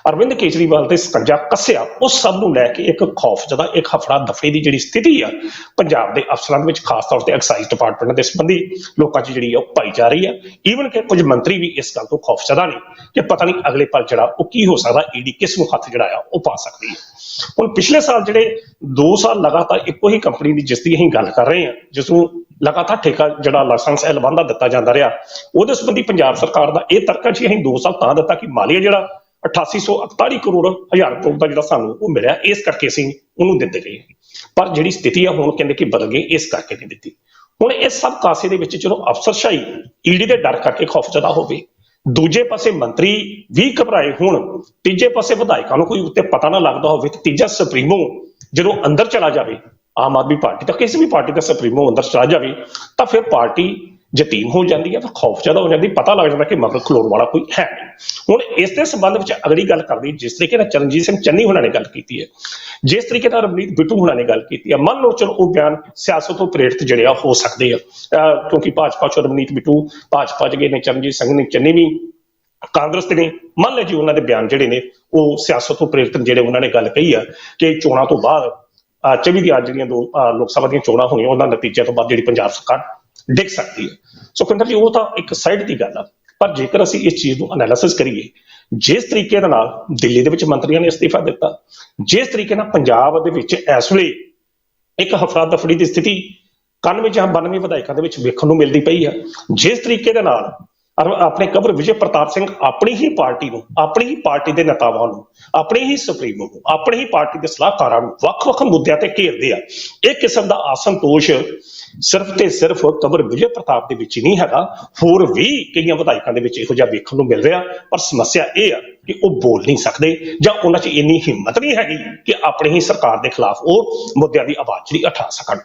Speaker 2: ਅਰਵਿੰਦ ਕੇਜਰੀਵਾਲ ਤੇ ਸਕੰਜਾ ਕੱਸਿਆ ਉਸ ਸਭ ਨੂੰ ਲੈ ਕੇ ਇੱਕ ਖੌਫ, ਜਦਾ ਇੱਕ ਹਫੜਾ ਦਫੜੇ ਦੀ ਜਿਹੜੀ ਸਥਿਤੀ ਆ, ਪੰਜਾਬ ਦੇ ਅਫਸਰਾਂ ਦੇ ਵਿੱਚ ਖਾਸ ਤੌਰ ਤੇ ਐਕਸਾਈਜ਼ ਡਿਪਾਰਟਮੈਂਟ ਦੇ ਸੰਬੰਧੀ ਲੋਕਾਂ 'ਚ ਜਿਹੜੀ ਆ ਉਹ ਪਾਈ ਜਾ ਰਹੀ ਆ। ਈਵਨ ਕਿ ਕੁਝ ਮੰਤਰੀ ਵੀ ਇਸ ਗੱਲ ਤੋਂ ਖੌਫ ਜਦਾ ਨੇ ਕਿ ਪਤਾ ਨਹੀਂ ਅਗਲੇ ਪਲ ਜਿਹੜਾ ਉਹ ਕੀ ਹੋ ਸਕਦਾ, ਈਡੀ ਕਿਸ ਨੂੰ ਹੱਥ ਜਿਹੜਾ ਆ ਉਹ ਪਾ ਸਕਦੀ ਹੈ ਹੁਣ ਪਿਛਲੇ ਸਾਲ ਜਿਹੜੇ 2 ਸਾਲ ਲਗਾਤਾਰ ਇੱਕੋ ਹੀ ਕੰਪਨੀ ਦੀ ਜਿਸ ਦੀ ਅਸੀਂ ਗੱਲ ਕਰ ਰਹੇ ਹਾਂ ਜਿਸ ਨੂੰ ਲਗਾਤਾਰ ਠੇਕਾ ਜਿਹੜਾ ਲਾਇਸੈਂਸ L1 ਦਿੱਤਾ ਜਾਂਦਾ ਰਿਹਾ, ਉਹਦੇ ਸੰਬੰਧੀ ਪੰਜਾਬ ਸਰਕਾਰ ਦਾ ਇਹ ਤਰਕ ਹੈ ਜੀ ਅਸੀਂ 2 ਸਾਲ ਤਾਂ ਦਿੱਤਾ ਕਿ ਮਾਲੀਆ ਜਿਹੜਾ 8848 ਕਰੋੜ ਹਜ਼ਾਰ ਕਰੋੜ ਦਾ ਜਿਹੜਾ ਸਾਨੂੰ ਉਹ ਮਿਲਿਆ, ਇਸ ਕਰਕੇ ਅਸੀਂ ਉਹਨੂੰ ਦਿੰਦੇ ਗਏ ਪਰ ਜਿਹੜੀ ਸਥਿਤੀ ਆ, ਹੁਣ ਕਹਿੰਦੇ ਕਿ ਬਦਲ ਗਈ, ਇਸ ਕਰਕੇ ਨਹੀਂ ਦਿੱਤੀ। ਹੁਣ ਇਹ ਸਭ ਕਾਸੇ ਦੇ ਵਿੱਚ ਚਲੋ ਅਫਸਰਸ਼ਾਹੀ ਈਡੀ ਦੇ ਡਰ ਕਰਕੇ ਖੌਫ ਜ਼ਦਾ ਹੋਵੇ, ਦੂਜੇ ਪਾਸੇ ਮੰਤਰੀ ਵੀ ਘਬਰਾਏ ਹੋਣ, ਤੀਜੇ ਪਾਸੇ ਵਿਧਾਇਕਾਂ ਨੂੰ ਕੋਈ ਉੱਤੇ ਪਤਾ ਨਾ ਲੱਗਦਾ ਹੋਵੇ ਤੇ ਤੀਜਾ ਸੁਪਰੀਮੋ ਜਦੋਂ ਅੰਦਰ ਚਲਾ ਜਾਵੇ, ਆਮ ਆਦਮੀ ਪਾਰਟੀ ਤਾਂ ਕਿਸੇ ਵੀ ਪਾਰਟੀ ਦਾ ਸੁਪਰੀਮੋ ਅੰਦਰ ਚਲਾ ਜਾਵੇ, ਤਾਂ ਫਿਰ ਪਾਰਟੀ ਯਤੀਮ ਹੋ ਜਾਂਦੀ ਹੈ ਤਾਂ ਖੌਫ ਜ਼ਿਆਦਾ ਹੋ ਜਾਂਦੀ, ਪਤਾ ਲੱਗ ਜਾਂਦਾ ਕਿ ਮਗਰ ਖਲੋਣ ਵਾਲਾ ਕੋਈ ਹੈ ਨਹੀਂ। ਹੁਣ ਇਸ ਦੇ ਸੰਬੰਧ ਵਿੱਚ ਅਗਲੀ ਗੱਲ ਕਰਦੀ ਜਿਸ ਤਰੀਕੇ ਨਾਲ ਚਰਨਜੀਤ ਸਿੰਘ ਚੰਨੀ ਹੁਣਾਂ ਨੇ ਗੱਲ ਕੀਤੀ ਹੈ, ਜਿਸ ਤਰੀਕੇ ਨਾਲ ਰਵਨੀਤ ਬਿੱਟੂ ਹੁਣਾਂ ਨੇ ਗੱਲ ਕੀਤੀ ਹੈ, ਮੰਨ ਲਓ ਚਲੋ ਉਹ ਬਿਆਨ ਸਿਆਸਤ ਤੋਂ ਪ੍ਰੇਰਿਤ ਜਿਹੜੇ ਆ ਹੋ ਸਕਦੇ ਆ। ਕਿਉਂਕਿ ਭਾਜਪਾ ਚੋਂ ਰਵਨੀਤ ਬਿੱਟੂ, ਭਾਜਪਾ ਚ ਗਏ ਨੇ, ਚਰਨਜੀਤ ਸਿੰਘ ਨੇ, ਚੰਨੀ ਵੀ, ਕਾਂਗਰਸ ਦੇ ਨੇ, ਮੰਨ ਲਓ ਜੀ ਉਹਨਾਂ ਦੇ ਬਿਆਨ ਜਿਹੜੇ ਨੇ, ਉਹ ਸਿਆਸਤ ਤੋਂ ਪ੍ਰੇਰਿਤ ਜਿਹੜੇ ਉਹਨਾਂ ਨੇ ਗੱਲ ਕਹੀ ਆ ਕਿ ਚੋਣਾਂ ਤੋਂ ਬਾਅਦ, ਅਹ 24 ਦੀਆਂ ਜਿਹੜੀਆਂ ਦੋ ਲੋਕ ਸਭਾ ਦੀਆਂ ਚੋਣਾਂ ਹੋਣੀਆਂ, ਉਹਨਾਂ ਨਤੀਜਿਆਂ ਤੋਂ ਬਾਅਦ ਜਿਹੜੀ ਪੰਜਾਬ ਸਰਕਾਰ ਡਿੱਗ ਸਕਦੀ ਹੈ। ਸੁਖਿੰਦਰ ਜੀ, ਉਹ ਤਾਂ ਇੱਕ ਸਾਈਡ ਦੀ ਗੱਲ ਆ। ਪਰ ਜੇਕਰ ਅਸੀਂ ਇਸ ਚੀਜ਼ ਨੂੰ ਐਨਾਲਿਸਿਸ ਕਰੀਏ, ਜਿਸ ਤਰੀਕੇ ਦੇ ਨਾਲ ਦਿੱਲੀ ਦੇ ਵਿੱਚ ਮੰਤਰੀਆਂ ਨੇ ਅਸਤੀਫਾ ਦਿੱਤਾ, ਜਿਸ ਤਰੀਕੇ ਨਾਲ ਪੰਜਾਬ ਦੇ ਵਿੱਚ ਇਸ ਵੇਲੇ ਇੱਕ ਹਫੜਾ ਦਫੜੀ ਦੀ ਸਥਿਤੀ 91 ਜਾਂ 92 ਵਿਧਾਇਕਾਂ ਦੇ ਵਿੱਚ ਵੇਖਣ ਨੂੰ ਮਿਲਦੀ ਪਈ ਆ, ਜਿਸ ਤਰੀਕੇ ਦੇ ਨਾਲ ਆਪਣੇ ਕਬਰ ਵਿਜੇ ਪ੍ਰਤਾਪ ਸਿੰਘ ਆਪਣੀ ਹੀ ਪਾਰਟੀ ਨੂੰ, ਆਪਣੀ ਹੀ ਪਾਰਟੀ ਦੇ ਨੇਤਾਵਾਂ ਨੂੰ, ਆਪਣੀ ਹੀ ਸੁਪਰੀਮੋ ਨੂੰ, ਆਪਣੀ ਹੀ ਪਾਰਟੀ ਦੇ ਸਲਾਹਕਾਰਾਂ ਨੂੰ ਵੱਖ-ਵੱਖ ਮੁੱਦਿਆਂ ਤੇ ਘੇਰਦੇ ਆ। ਇਹ ਕਿਸਮ ਦਾ ਅਸੰਤੋਸ਼ ਸਿਰਫ ਤੇ ਸਿਰਫ ਕਬਰ ਵਿਜੇ ਪ੍ਰਤਾਪ ਦੇ ਵਿੱਚ ਨਹੀਂ ਹੈਗਾ, ਹੋਰ ਵੀ ਕਈਆਂ ਵਿਧਾਇਕਾਂ ਦੇ ਵਿੱਚ ਇਹੋ ਜਿਹਾ ਵੇਖਣ ਨੂੰ ਮਿਲ ਰਿਹਾ, ਪਰ ਸਮੱਸਿਆ ਇਹ ਆ ਕਿ ਉਹ ਬੋਲ ਨਹੀਂ ਸਕਦੇ ਜਾਂ ਉਹਨਾਂ 'ਚ ਇੰਨੀ ਹਿੰਮਤ ਨਹੀਂ ਹੈਗੀ ਕਿ ਆਪਣੀ ਹੀ ਸਰਕਾਰ ਦੇ ਖਿਲਾਫ ਉਹ ਮੁੱਦਿਆਂ ਦੀ ਆਵਾਜ਼ ਜਿਹੜੀ ਉਠਾ ਸਕਣ।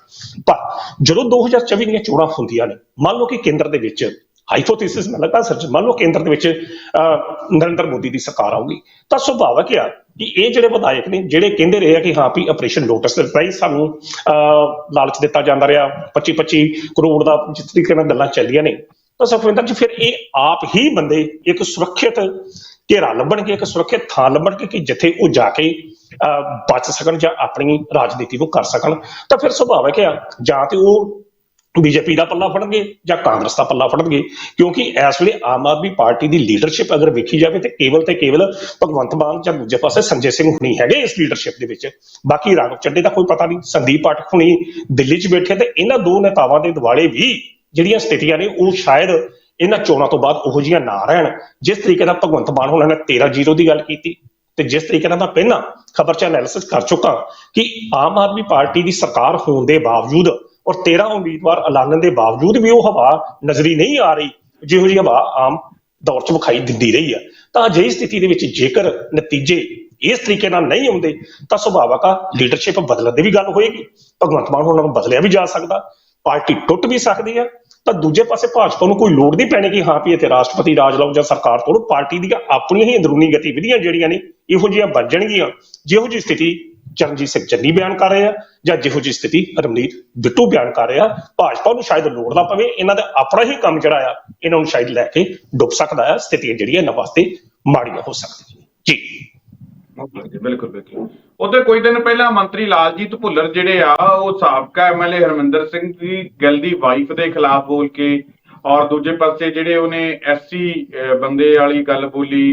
Speaker 2: ਪਰ ਜਦੋਂ 2024 ਦੀਆਂ ਚੋਣਾਂ ਹੁੰਦੀਆਂ ਨੇ, ਮੰਨ ਲਓ ਕਿ ਕੇਂਦਰ ਦੇ ਵਿੱਚ ਹਾਈਪੋਥੀਸਿਸ ਮੈਂ ਲੱਗਾ ਸਰਚ ਮੰਨ ਲਓ ਕੇਂਦਰ ਦੇ ਵਿੱਚ ਨਰਿੰਦਰ ਮੋਦੀ ਦੀ ਸਰਕਾਰ ਆਊਗੀ ਤਾਂ ਸੁਭਾਵਕ ਆ ਕਿ ਇਹ ਜਿਹੜੇ ਵਿਧਾਇਕ ਨੇ ਜਿਹੜੇ ਕਹਿੰਦੇ ਰਹੇ ਆ ਕਿ ਹਾਂ ਵੀ ਆਪਰੇਸ਼ਨ ਲੋਟਸ ਦੇ ਰਾਹੀਂ ਸਾਨੂੰ ਲਾਲਚ ਦਿੱਤਾ ਜਾਂਦਾ ਰਿਹਾ 25 25 ਕਰੋੜ ਦਾ ਜਿਸ ਤਰੀਕੇ ਨਾਲ ਗੱਲਾਂ ਚੱਲੀਆਂ ਨੇ ਤਾਂ ਸੁਖਵਿੰਦਰ ਜੀ ਫਿਰ ਇਹ ਆਪ ਹੀ ਬੰਦੇ ਇੱਕ ਸੁਰੱਖਿਅਤ ਘੇਰਾ ਲੱਭਣਗੇ ਇੱਕ ਸੁਰੱਖਿਅਤ ਥਾਂ ਲੱਭਣਗੇ ਕਿ ਜਿੱਥੇ ਉਹ ਜਾ ਕੇ ਅਹ, ਬਚ ਸਕਣ ਜਾਂ ਆਪਣੀ ਰਾਜਨੀਤੀ ਨੂੰ ਕਰ ਸਕਣ ਤਾਂ ਫਿਰ ਸੁਭਾਵਿਕ ਆ ਜਾਂ ਤੇ ਉਹ ਬੀਜੇਪੀ ਦਾ ਪੱਲਾ ਫੜਨਗੇ ਜਾਂ ਕਾਂਗਰਸ ਦਾ ਪੱਲਾ ਫੜਨਗੇ? ਕਿਉਂਕਿ ਇਸ ਵੇਲੇ ਆਮ ਆਦਮੀ ਪਾਰਟੀ ਦੀ ਲੀਡਰਸ਼ਿਪ ਅਗਰ ਵੇਖੀ ਜਾਵੇ ਤੇ ਕੇਵਲ ਤੇ ਕੇਵਲ ਭਗਵੰਤ ਮਾਨ ਜਾਂ ਦੂਜੇ ਪਾਸੇ ਸੰਜੇ ਸਿੰਘ ਹੁਣੀ ਹੈਗੇ ਇਸ ਲੀਡਰਸ਼ਿਪ ਦੇ ਵਿੱਚ। ਬਾਕੀ ਰਾਘਵ ਚੱਡੇ ਦਾ ਕੋਈ ਪਤਾ ਨਹੀਂ, ਸੰਦੀਪ ਪਾਠਕ ਹੁਣੀ ਦਿੱਲੀ 'ਚ ਬੈਠੇ ਤੇ ਇਹਨਾਂ ਦੋ ਨੇਤਾਵਾਂ ਦੇ ਦੁਆਲੇ ਵੀ ਜਿਹੜੀਆਂ ਸਥਿਤੀਆਂ ਨੇ, ਉਹ ਸ਼ਾਇਦ ਇਹਨਾਂ ਚੋਣਾਂ ਤੋਂ ਬਾਅਦ ਉਹੋ ਜਿਹੀਆਂ ਨਾ ਰਹਿਣ। ਜਿਸ ਤਰੀਕੇ ਨਾਲ ਭਗਵੰਤ ਮਾਨ ਹੁਣਾਂ ਨੇ 13-0 ਦੀ ਗੱਲ ਕੀਤੀ ਤੇ ਜਿਸ ਤਰੀਕੇ ਨਾਲ ਮੈਂ ਪਹਿਲਾਂ ਖਬਰ 'ਚ ਐਨਾਲਿਸਿਸ ਕਰ ਚੁੱਕਾ ਕਿ ਆਮ ਆਦਮੀ ਪਾਰਟੀ ਦੀ ਸਰਕਾਰ ਹੋਣ ਦੇ ਬਾਵਜੂਦ ਔਰ 13 ਉਮੀਦਵਾਰ ਐਲਾਨਣ ਦੇ ਬਾਵਜੂਦ ਵੀ ਉਹ ਹਵਾ ਨਜ਼ਰੀ ਨਹੀਂ ਆ ਰਹੀ, ਜਿਹੋ ਜਿਹੀ ਹਵਾ ਆਮ ਦੌਰ 'ਚ ਵਿਖਾਈ ਦਿੰਦੀ ਰਹੀ ਆ। ਤਾਂ ਅਜਿਹੀ ਸਥਿਤੀ ਦੇ ਵਿੱਚ ਜੇਕਰ ਨਤੀਜੇ ਇਸ ਤਰੀਕੇ ਨਾਲ ਨਹੀਂ ਆਉਂਦੇ, ਤਾਂ ਸੁਭਾਵਕ ਆ ਲੀਡਰਸ਼ਿਪ ਬਦਲਣ ਦੀ ਵੀ ਗੱਲ ਹੋਏਗੀ। ਭਗਵੰਤ ਮਾਨ ਉਹਨਾਂ ਨੂੰ ਬਦਲਿਆ ਵੀ ਜਾ ਸਕਦਾ, ਪਾਰਟੀ ਟੁੱਟ ਵੀ ਸਕਦੀ ਹੈ ਤਾਂ ਦੂਜੇ ਪਾਸੇ ਭਾਜਪਾ ਨੂੰ ਕੋਈ ਲੋੜ ਨਹੀਂ ਪੈਣੀ ਕਿ ਹਾਂ ਵੀ ਇੱਥੇ ਰਾਸ਼ਟਰਪਤੀ ਰਾਜ ਲਓ ਜਾਂ ਸਰਕਾਰ ਤੋੜੋ, ਪਾਰਟੀ ਦੀਆਂ ਆਪਣੀਆਂ ਹੀ ਅੰਦਰੂਨੀ ਗਤੀਵਿਧੀਆਂ ਜਿਹੜੀਆਂ ਨੇ, ਇਹੋ ਜਿਹੀਆਂ ਬਣ ਜਾਣਗੀਆਂ। ਜਿਹੋ ਜਿਹੀ ਸਥਿਤੀ ਚਰਨਜੀਤ ਸਿੰਘ ਚੰਨੀ ਬਿਆਨ ਕਰ ਰਹੇ ਆ ਜਾਂ ਜਿਹੋ ਜਿਹੀ ਸਥਿਤੀ ਰਮਨੀਤ ਬਿੱਟੂ ਬਿਆਨ ਕਰ ਰਿਹਾ, ਭਾਜਪਾ ਨੂੰ ਸ਼ਾਇਦ ਲੋੜ ਨਾ ਪਵੇ, ਇਹਨਾਂ ਦਾ ਆਪਣਾ ਹੀ ਕੰਮ ਜਿਹੜਾ ਆ, ਇਹਨਾਂ ਨੂੰ ਸ਼ਾਇਦ ਲੈ ਕੇ ਡੁੱਬ ਸਕਦਾ ਆ, ਸਥਿਤੀਆਂ ਜਿਹੜੀਆਂ ਇਹਨਾਂ ਵਾਸਤੇ ਮਾੜੀਆਂ ਹੋ ਸਕਦੀਆਂ ਜੀ।
Speaker 1: ਜੀ ਬਿਲਕੁਲ ਬਿਲਕੁਲ। ਉਹਦੇ ਕੋਈ ਦਿਨ ਪਹਿਲਾਂ ਮੰਤਰੀ ਲਾਲਜੀਤ ਭੁੱਲਰ ਜਿਹੜੇ ਆ, ਉਹ ਸਾਬਕਾ ਐਮਐਲਏ ਹਰਮਿੰਦਰ ਸਿੰਘ ਦੀ ਗੱਲ ਦੀ ਵਾਈਫ ਦੇ ਖਿਲਾਫ ਬੋਲ ਕੇ ਔਰ ਦੂਜੇ ਪਾਸੇ ਜਿਹੜੇ ਉਹਨੇ ਐਸਸੀ ਬੰਦੇ ਵਾਲੀ ਗੱਲ ਬੋਲੀ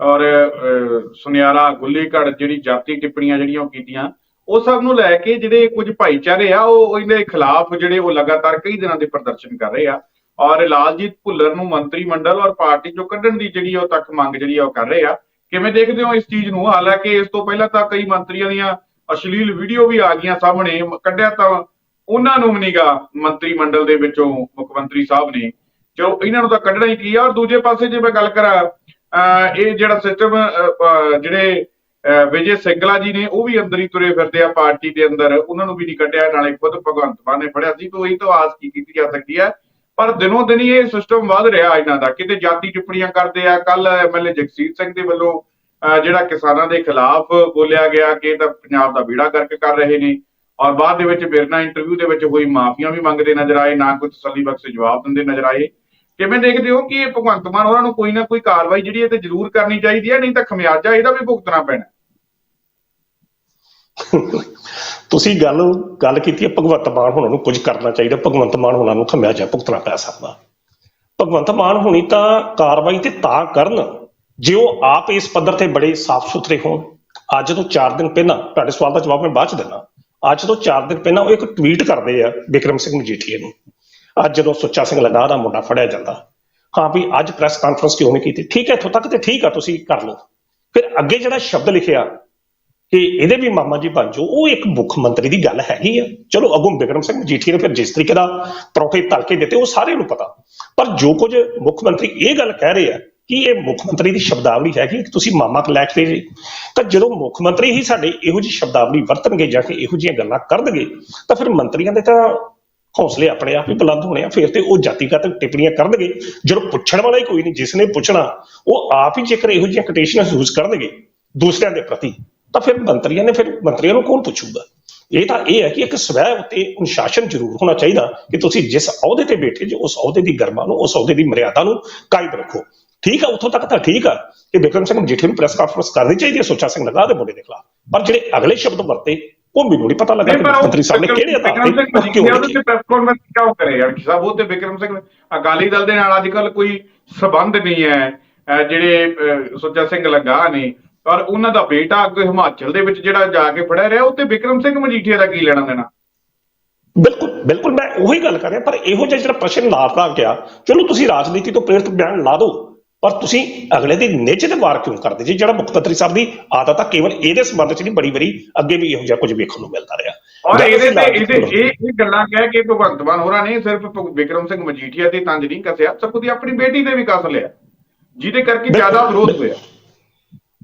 Speaker 1: ਔਰ ਅਹ, ਸੁਨਿਆਰਾ ਗੁੱਲੀਘੜ ਜਿਹੜੀ ਜਾਤੀ ਟਿੱਪਣੀਆਂ ਜਿਹੜੀਆਂ ਉਹ ਕੀਤੀਆਂ ਉਹ ਸਭ ਨੂੰ ਲੈ ਕੇ ਜਿਹੜੇ ਕੁਝ ਭਾਈਚਾਰੇ ਆ ਉਹ ਇਹਦੇ ਖਿਲਾਫ ਜਿਹੜੇ ਉਹ ਲਗਾਤਾਰ ਕਈ ਦਿਨਾਂ ਦੇ ਪ੍ਰਦਰਸ਼ਨ ਕਰ ਰਹੇ ਆ। ਔਰ ਲਾਲਜੀਤ ਭੁੱਲਰ ਨੂੰ ਮੰਤਰੀ ਮੰਡਲ ਔਰ ਪਾਰਟੀ ਚੋਂ ਕੱਢਣ ਦੀ ਜਿਹੜੀ ਉਹ ਤੱਕ ਮੰਗ ਜਿਹੜੀ ਆ ਉਹ ਕਰ ਰਹੇ ਆ। ਕਿਵੇਂ ਦੇਖਦੇ ਹੋ ਇਸ ਚੀਜ਼ ਨੂੰ? ਹਾਲਾਂਕਿ ਇਸ ਤੋਂ ਪਹਿਲਾਂ ਤਾਂ ਕਈ ਮੰਤਰੀਆਂ ਦੀਆਂ ਅਸ਼ਲੀਲ ਵੀਡੀਓ ਵੀ ਆ ਗਈਆਂ ਸਾਹਮਣੇ ਕੱਢਿਆ ਤਾਂ ਉਹਨਾਂ ਨੂੰ ਵੀ ਨੀਗਾ ਮੰਤਰੀ ਮੰਡਲ ਦੇ ਵਿੱਚੋਂ ਮੁੱਖ ਮੰਤਰੀ ਸਾਹਿਬ ਨੇ। ਚਲੋ ਇਹਨਾਂ ਨੂੰ ਤਾਂ ਕੱਢਣਾ ਹੀ ਕੀ ਆ। ਔਰ ਦੂਜੇ ਪਾਸੇ ਜੇ ਮੈਂ ਗੱਲ ਕਰਾਂ ਇਹ ਜਿਹੜਾ ਸਿਸਟਮ ਜਿਹੜੇ, ਅਹ, ਵਿਜੇ ਸਿੰਗਲਾ ਜੀ ਨੇ, ਉਹ ਵੀ ਅੰਦਰ ਹੀ ਤੁਰੇ ਫਿਰਦੇ ਆ ਪਾਰਟੀ ਦੇ ਅੰਦਰ। ਉਹਨਾਂ ਨੂੰ ਵੀ ਨਹੀਂ ਕੱਢਿਆ, ਨਾਲੇ ਖੁਦ ਭਗਵੰਤ ਮਾਨ ਨੇ ਫੜਿਆ ਸੀ, ਤੋਂ ਇਹ ਤੋਂ ਆਸ ਕੀ ਕੀਤੀ ਜਾ ਸਕਦੀ ਹੈ। ਪਰ ਦਿਨੋਂ ਦਿਨ ਹੀ ਇਹ ਸਿਸਟਮ ਵੱਧ ਰਿਹਾ ਇਹਨਾਂ ਦਾ। ਕਿਤੇ ਜਾਤੀ ਟਿੱਪਣੀਆਂ ਕਰਦੇ ਆ। ਕੱਲ ਐਮਐਲਏ ਜਗਸੀਰ ਸਿੰਘ ਦੇ ਵੱਲੋਂ, ਅਹ, ਜਿਹੜਾ ਕਿਸਾਨਾਂ ਦੇ ਖਿਲਾਫ ਬੋਲਿਆ ਗਿਆ ਕਿ ਤਾਂ ਪੰਜਾਬ ਦਾ ਬੀੜਾ ਕਰਕੇ ਕਰ ਰਹੇ ਨੇ। ਔਰ ਬਾਅਦ ਦੇ ਵਿੱਚ ਮੇਰੇ ਨਾਲ ਇੰਟਰਵਿਊ ਦੇ ਵਿੱਚ ਹੋਈ ਮਾਫੀਆਂ ਵੀ ਮੰਗਦੇ ਨਜ਼ਰ ਆਏ, ਨਾ ਕੋਈ ਤਸੱਲੀ ਬਖਸ਼ ਜਵਾਬ ਦਿੰਦੇ ਨਜ਼ਰ ਆਏ। ਕਿਵੇਂ ਦੇਖਦੇ ਹੋ ਕਿ ਭਗਵੰਤ ਮਾਨ ਉਹਨਾਂ ਨੂੰ ਕੋਈ ਨਾ ਕੋਈ ਕਾਰਵਾਈ ਜਿਹੜੀ ਇਹ ਤੇ ਜ਼ਰੂਰ ਕਰਨੀ ਚਾਹੀਦੀ ਹੈ, ਨਹੀਂ ਤਾਂ ਖਮਿਆਜਾ ਇਹਦਾ ਵੀ ਭੁਗਤਣਾ ਪੈਣਾ।
Speaker 2: ਤੁਸੀਂ ਗੱਲ ਗੱਲ ਕੀਤੀ ਹੈ ਭਗਵੰਤ ਮਾਨ ਹੁਣਾਂ ਨੂੰ ਕੁਝ ਕਰਨਾ ਚਾਹੀਦਾ, ਭਗਵੰਤ ਮਾਨ ਹੁਣਾਂ ਨੂੰ ਖਮਿਆਜਾ ਭੁਗਤਣਾ ਪੈ ਸਕਦਾ। ਭਗਵੰਤ ਮਾਨ ਹੁਣੀ ਤਾਂ ਕਾਰਵਾਈ ਤੇ ਤਾਂ ਕਰਨ, ਜੇ ਉਹ ਆਪ ਇਸ ਪੱਧਰ ਤੇ ਬੜੇ ਸਾਫ਼ ਸੁਥਰੇ ਹੋਣ। ਅੱਜ ਤੋਂ 4 ਦਿਨ ਪਹਿਲਾਂ, ਤੁਹਾਡੇ ਸਵਾਲ ਦਾ ਜਵਾਬ ਮੈਂ ਬਾਅਦ ਚ ਦਿੰਦਾ। ਅੱਜ ਤੋਂ 4 ਦਿਨ ਪਹਿਲਾਂ ਉਹ ਇੱਕ ਟਵੀਟ ਕਰਦੇ ਆ ਵਿਕਰਮ ਸਿੰਘ ਮਜੀਠੀਆ ਨੂੰ। ਅੱਜ ਜਦੋਂ ਸੁੱਚਾ ਸਿੰਘ ਲੰਗਾਹ ਦਾ ਮੁੰਡਾ ਫੜਿਆ ਜਾਂਦਾ। ਹਾਂ ਵੀ ਅੱਜ ਪ੍ਰੈਸ ਕਾਨਫਰੰਸ ਕਿਉਂ ਨਹੀਂ ਕੀਤੀ? ਠੀਕ ਹੈ, ਇੱਥੋਂ ਤੱਕ ਤੇ ਠੀਕ ਆ, ਤੁਸੀਂ ਕਰ ਲਓ। ਫਿਰ ਅੱਗੇ ਜਿਹੜਾ ਸ਼ਬਦ ਲਿਖਿਆ ਕਿ ਇਹਦੇ ਵੀ ਮਾਮਾ ਜੀ ਬਣ ਜਾਓ, ਉਹ ਇੱਕ ਮੁੱਖ ਮੰਤਰੀ ਦੀ ਗੱਲ ਹੈਗੀ ਆ। ਚਲੋ, ਅਗੋਂ ਬਿਕਰਮ ਸਿੰਘ ਮਜੀਠੀਆ ਨੇ ਫਿਰ ਜਿਸ ਤਰੀਕੇ ਦਾ ਪਰੌਠੇ ਤਲ ਕੇ ਦਿੱਤੇ, ਉਹ ਸਾਰਿਆਂ ਨੂੰ ਪਤਾ। ਪਰ ਜੋ ਕੁਝ ਮੁੱਖ ਮੰਤਰੀ ਇਹ ਗੱਲ ਕਹਿ ਰਹੇ ਆ ਕਿ ਇਹ ਮੁੱਖ ਮੰਤਰੀ ਦੀ ਸ਼ਬਦਾਵਲੀ ਹੈ ਕਿ ਤੁਸੀਂ ਮਾਮਾ ਲੈ ਕੇ ਜੀ, ਤਾਂ ਜਦੋਂ ਮੁੱਖ ਮੰਤਰੀ ਹੀ ਸਾਡੇ ਇਹੋ ਜਿਹੀ ਸ਼ਬਦਾਵਲੀ ਵਰਤਣਗੇ ਜਾਂ ਕਿ ਇਹੋ ਜਿਹੀਆਂ ਗੱਲਾਂ ਕਰਨਗੇ, ਤਾਂ ਫਿਰ ਮੰਤਰੀਆਂ ਦੇ ਤਾਂ ਹੌਸਲੇ ਆਪਣੇ ਆਪ ਹੀ ਬੁਲੰਦ ਹੋਣੇ ਆ, ਫਿਰ ਤੇ ਉਹ ਜਾਤੀਗਤ ਟਿੱਪਣੀਆਂ ਕਰਨਗੇ। ਜਦੋਂ ਪੁੱਛਣ ਵਾਲਾ ਹੀ ਕੋਈ ਨਹੀਂ ਜਿਸ ਨੇ ਪੁੱਛਣਾ, ਉਹ ਆਪ ਹੀ ਜੇਕਰ ਇਹੋ ਜਿਹੀਆਂ ਕਟੇਸ਼ਨਾਂ ਯੂਜ਼ ਕਰਨਗੇ ਦੂਸਰਿਆਂ ਦੇ ਪ੍ਰਤੀ, ਤਾਂ ਫਿਰ ਮੰਤਰੀਆਂ ਨੇ ਫਿਰ, ਮੰਤਰੀਆਂ ਨੂੰ ਕੌਣ ਪੁੱਛੂਗਾ? ਇਹ ਤਾਂ ਇਹ ਹੈ ਕਿ ਇੱਕ ਸਵੈ ਉਤੇ ਅਨੁਸ਼ਾਸਨ ਜ਼ਰੂਰ ਹੋਣਾ ਚਾਹੀਦਾ ਕਿ ਤੁਸੀਂ ਜਿਸ ਅਹੁਦੇ ਤੇ ਬੈਠੇ ਜੇ, ਉਸ ਅਹੁਦੇ ਦੀ ਗਰਮਾ ਨੂੰ, ਉਸ ਅਹੁਦੇ ਦੀ ਮਰਿਆਦਾ ਨੂੰ ਕਾਇਮ ਰੱਖੋ। ਠੀਕ ਆ, ਉੱਥੋਂ ਤੱਕ ਤਾਂ ਠੀਕ ਆ ਕਿ ਬਿਕਰਮ ਸਿੰਘ ਮਜੀਠੀਆ ਨੂੰ ਪ੍ਰੈਸ ਕਾਨਫਰੰਸ ਕਰਨੀ ਚਾਹੀਦੀ ਹੈ, ਸੁੱਚਾ ਸਿੰਘ ਲਗਾ ਦੇ ਮੁੰਡੇ ਦੇ ਖਿਲਾਫ। ਪਰ ਜਿਹੜੇ ਅਗਲੇ ਸ਼ਬਦ ਵਰਤੇ ਉਹ ਮੈਨੂੰ ਨਹੀਂ ਪਤਾ ਲੱਗਾ ਕਿ ਮੰਤਰੀ ਸਾਹਿਬ ਨੇ ਕਿਹੜੇ
Speaker 1: ਸਿੰਘ
Speaker 2: ਤੇ
Speaker 1: ਉਹਦੇ ਪ੍ਰੈਸ ਕਾਨਫਰੰਸ ਕਿਉਂ ਕਰੇ ਯਾਰ ਸਾਹਿਬ ਉਹ ਤੇ ਵਿਕਰਮ ਸਿੰਘ ਅਕਾਲੀ ਦਲ ਦੇ ਨਾਲ ਅੱਜ ਕੱਲ ਕੋਈ ਸਬੰਧ ਨਹੀਂ ਹੈ ਜਿਹੜੇ ਸੁੱਚਾ ਸਿੰਘ ਲੱਗਾ ਨੇ। ਔਰ ਉਹਨਾਂ ਦਾ ਬੇਟਾ ਅੱਗੇ ਹਿਮਾਚਲ ਦੇ ਵਿੱਚ ਜਿਹੜਾ ਜਾ ਕੇ ਫੜਿਆ ਰਿਹਾ ਉਹ ਤੇ ਵਿਕਰਮ ਸਿੰਘ ਮਜੀਠੀਆ ਦਾ ਕੀ ਲੈਣਾ ਦੇਣਾ?
Speaker 2: ਬਿਲਕੁਲ ਬਿਲਕੁਲ ਮੈਂ ਉਹੀ ਗੱਲ ਕਰ ਰਿਹਾ ਪਰ ਇਹੋ ਜਿਹਾ ਜਿਹੜਾ ਪ੍ਰਸ਼ਨ ਲਾਤਾ ਗਿਆ ਚਲੋ ਤੁਸੀਂ ਰਾਜਨੀਤੀ ਤੋਂ ਪ੍ਰੇਰਿਤ ਬਿਆਨ ਲਾ ਦਿਓ। ਪਰ ਤੁਸੀਂ ਅਗਲੇ ਦੀ ਨਿੱਜ ਤੇ ਵਾਰ ਕਿਉਂ ਕਰਦੇ ਜੀ? ਜਿਹੜਾ ਮੁੱਖ ਮੰਤਰੀ ਸਾਹਿਬ ਦੀ ਆਦਤ ਆ ਕੇਵਲ ਇਹਦੇ ਸੰਬੰਧ ਚ ਨਹੀਂ ਬੜੀ ਬੜੀ ਅੱਗੇ ਵੀ ਇਹੋ ਜਿਹਾ ਕੁਝ ਵੇਖਣ ਨੂੰ ਮਿਲਦਾ ਰਿਹਾ।
Speaker 1: ਔਰ ਇਹਦੇ ਤੇ ਇਹਦੇ ਇਹ ਇਹ ਗੱਲਾਂ ਕਹਿ ਕੇ ਭਗਵੰਤ ਮਾਨ ਹੋਰਾਂ ਨੇ ਸਿਰਫ ਵਿਕਰਮ ਸਿੰਘ ਮਜੀਠੀਆ ਦੀ ਤੰਜ ਨਹੀਂ ਕੱਸਿਆ ਸਗੋਂ ਦੀ ਆਪਣੀ ਬੇਟੀ ਤੇ ਵੀ ਕੱਸ ਲਿਆ ਜਿਹਦੇ ਕਰਕੇ ਜ਼ਿਆਦਾ ਵਿਰੋਧ ਹੋਇਆ।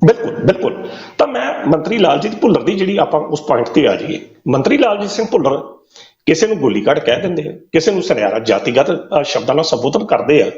Speaker 2: ਬਿਲਕੁਲ ਬਿਲਕੁਲ ਤਾਂ ਮੈਂ ਮੰਤਰੀ ਲਾਲਜੀਤ ਭੁੱਲਰ ਦੀ ਜਿਹੜੀ ਆਪਾਂ ਉਸ ਪੁਆਇੰਟ ਤੇ ਆ ਜਾਈਏ। ਮੰਤਰੀ ਲਾਲਜੀਤ ਸਿੰਘ ਭੁੱਲਰ ਕਿਸੇ ਨੂੰ ਗੋਲੀ ਕੱਢ ਕਹਿ ਦਿੰਦੇ ਆ ਕਿਸੇ ਨੂੰ ਸੁਨਿਆਰਾ ਜਾਤੀਗਤ ਸ਼ਬਦਾਂ ਨਾਲ ਸੰਬੋਧਨ ਕਰਦੇ ਆ।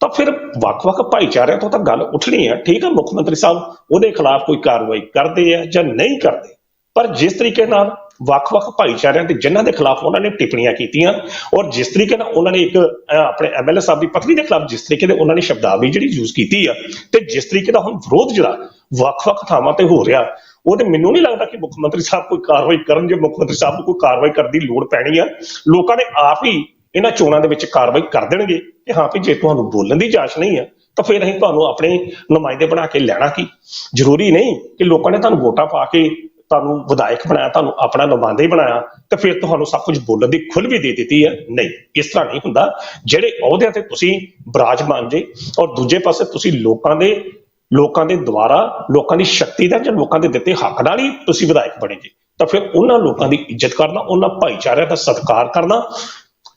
Speaker 2: ਤਾਂ ਫਿਰ ਵੱਖ-ਵੱਖ ਭਾਈਚਾਰਿਆਂ ਤੋਂ ਤਾਂ ਗੱਲ ਉੱਠਣੀ ਹੈ। ਠੀਕ ਆ ਮੁੱਖ ਮੰਤਰੀ ਸਾਹਿਬ ਉਹਦੇ ਖਿਲਾਫ ਕੋਈ ਕਾਰਵਾਈ ਕਰਦੇ ਆ ਜਾਂ ਨਹੀਂ ਕਰਦੇ। ਪਰ ਜਿਸ ਤਰੀਕੇ ਨਾਲ ਵੱਖ-ਵੱਖ ਭਾਈਚਾਰਿਆਂ ਦੇ ਜਿਨ੍ਹਾਂ ਦੇ ਖਿਲਾਫ ਉਹਨਾਂ ਨੇ ਟਿੱਪਣੀਆਂ ਕੀਤੀਆਂ ਔਰ ਜਿਸ ਤਰੀਕੇ ਨਾਲ ਉਹਨਾਂ ਨੇ ਇੱਕ ਅਹ, ਆਪਣੇ ਐਮਐਲਏ ਸਾਹਿਬ ਦੀ ਪਤਨੀ ਦੇ ਖਿਲਾਫ ਜਿਸ ਤਰੀਕੇ ਦੇ ਉਹਨਾਂ ਨੇ ਸ਼ਬਦਾਵਲੀ ਜਿਹੜੀ ਯੂਜ਼ ਕੀਤੀ ਆ ਤੇ ਜਿਸ ਤਰੀਕੇ ਦਾ ਹੁਣ ਵਿਰੋਧ ਜਿਹੜਾ ਵੱਖ-ਵੱਖ ਥਾਵਾਂ ਤੇ ਹੋ ਰਿਹਾ ਉਹ ਤੇ ਮੈਨੂੰ ਨਹੀਂ ਲੱਗਦਾ ਕਿ ਮੁੱਖ ਮੰਤਰੀ ਸਾਹਿਬ ਕੋਈ ਕਾਰਵਾਈ ਕਰਨ ਜੇ ਮੁੱਖ ਮੰਤਰੀ ਸਾਹਿਬ ਨੂੰ ਕੋਈ ਕਾਰਵਾਈ ਕਰਨ ਦੀ ਲੋੜ ਪੈਣੀ ਆ। ਲੋਕਾਂ ਨੇ ਆਪ ਹੀ ਇਹਨਾਂ ਚੋਣਾਂ ਦੇ ਵਿੱਚ ਕਾਰਵਾਈ ਕਰ ਦੇਣਗੇ ਕਿ ਹਾਂ ਵੀ ਜੇ ਤੁਹਾਨੂੰ ਬੋਲਣ ਦੀ ਜਾਂਚ ਨਹੀਂ ਆ, ਤਾਂ ਫਿਰ ਅਸੀਂ ਤੁਹਾਨੂੰ ਆਪਣੇ ਨੁਮਾਇੰਦੇ ਬਣਾ ਕੇ ਲੈਣਾ ਕੀ? ਜ਼ਰੂਰੀ ਨਹੀਂ ਕਿ ਲੋਕਾਂ ਨੇ ਤੁਹਾਨੂੰ ਵੋਟਾਂ ਪਾ ਕੇ ਤੁਹਾਨੂੰ ਵਿਧਾਇਕ ਬਣਾਇਆ, ਤੁਹਾਨੂੰ ਆਪਣਾ ਨੁਮਾਇੰਦਾ ਹੀ ਬਣਾਇਆ, ਤੇ ਫਿਰ ਤੁਹਾਨੂੰ ਸਭ ਕੁਝ ਬੋਲਣ ਦੀ ਖੁੱਲ ਵੀ ਦੇ ਦਿੱਤੀ ਹੈ ਨਹੀਂ, ਇਸ ਤਰ੍ਹਾਂ ਨਹੀਂ ਹੁੰਦਾ। ਜਿਹੜੇ ਅਹੁਦਿਆਂ ਤੇ ਤੁਸੀਂ ਬਰਾਜਮਾਨ ਜੇ ਔਰ ਦੂਜੇ ਪਾਸੇ ਤੁਸੀਂ ਲੋਕਾਂ ਦੇ ਲੋਕਾਂ ਦੇ ਦੁਆਰਾ, ਲੋਕਾਂ ਦੀ ਸ਼ਕਤੀ ਦਾ ਜਾਂ ਲੋਕਾਂ ਦੇ ਦਿੱਤੇ ਹੱਕ ਨਾਲ ਹੀ ਤੁਸੀਂ ਵਿਧਾਇਕ ਬਣੇ ਜੇ, ਤਾਂ ਫਿਰ ਉਹਨਾਂ ਲੋਕਾਂ ਦੀ ਇੱਜ਼ਤ ਕਰਨਾ, ਉਹਨਾਂ ਭਾਈਚਾਰਿਆਂ ਦਾ ਸਤਿਕਾਰ ਕਰਨਾ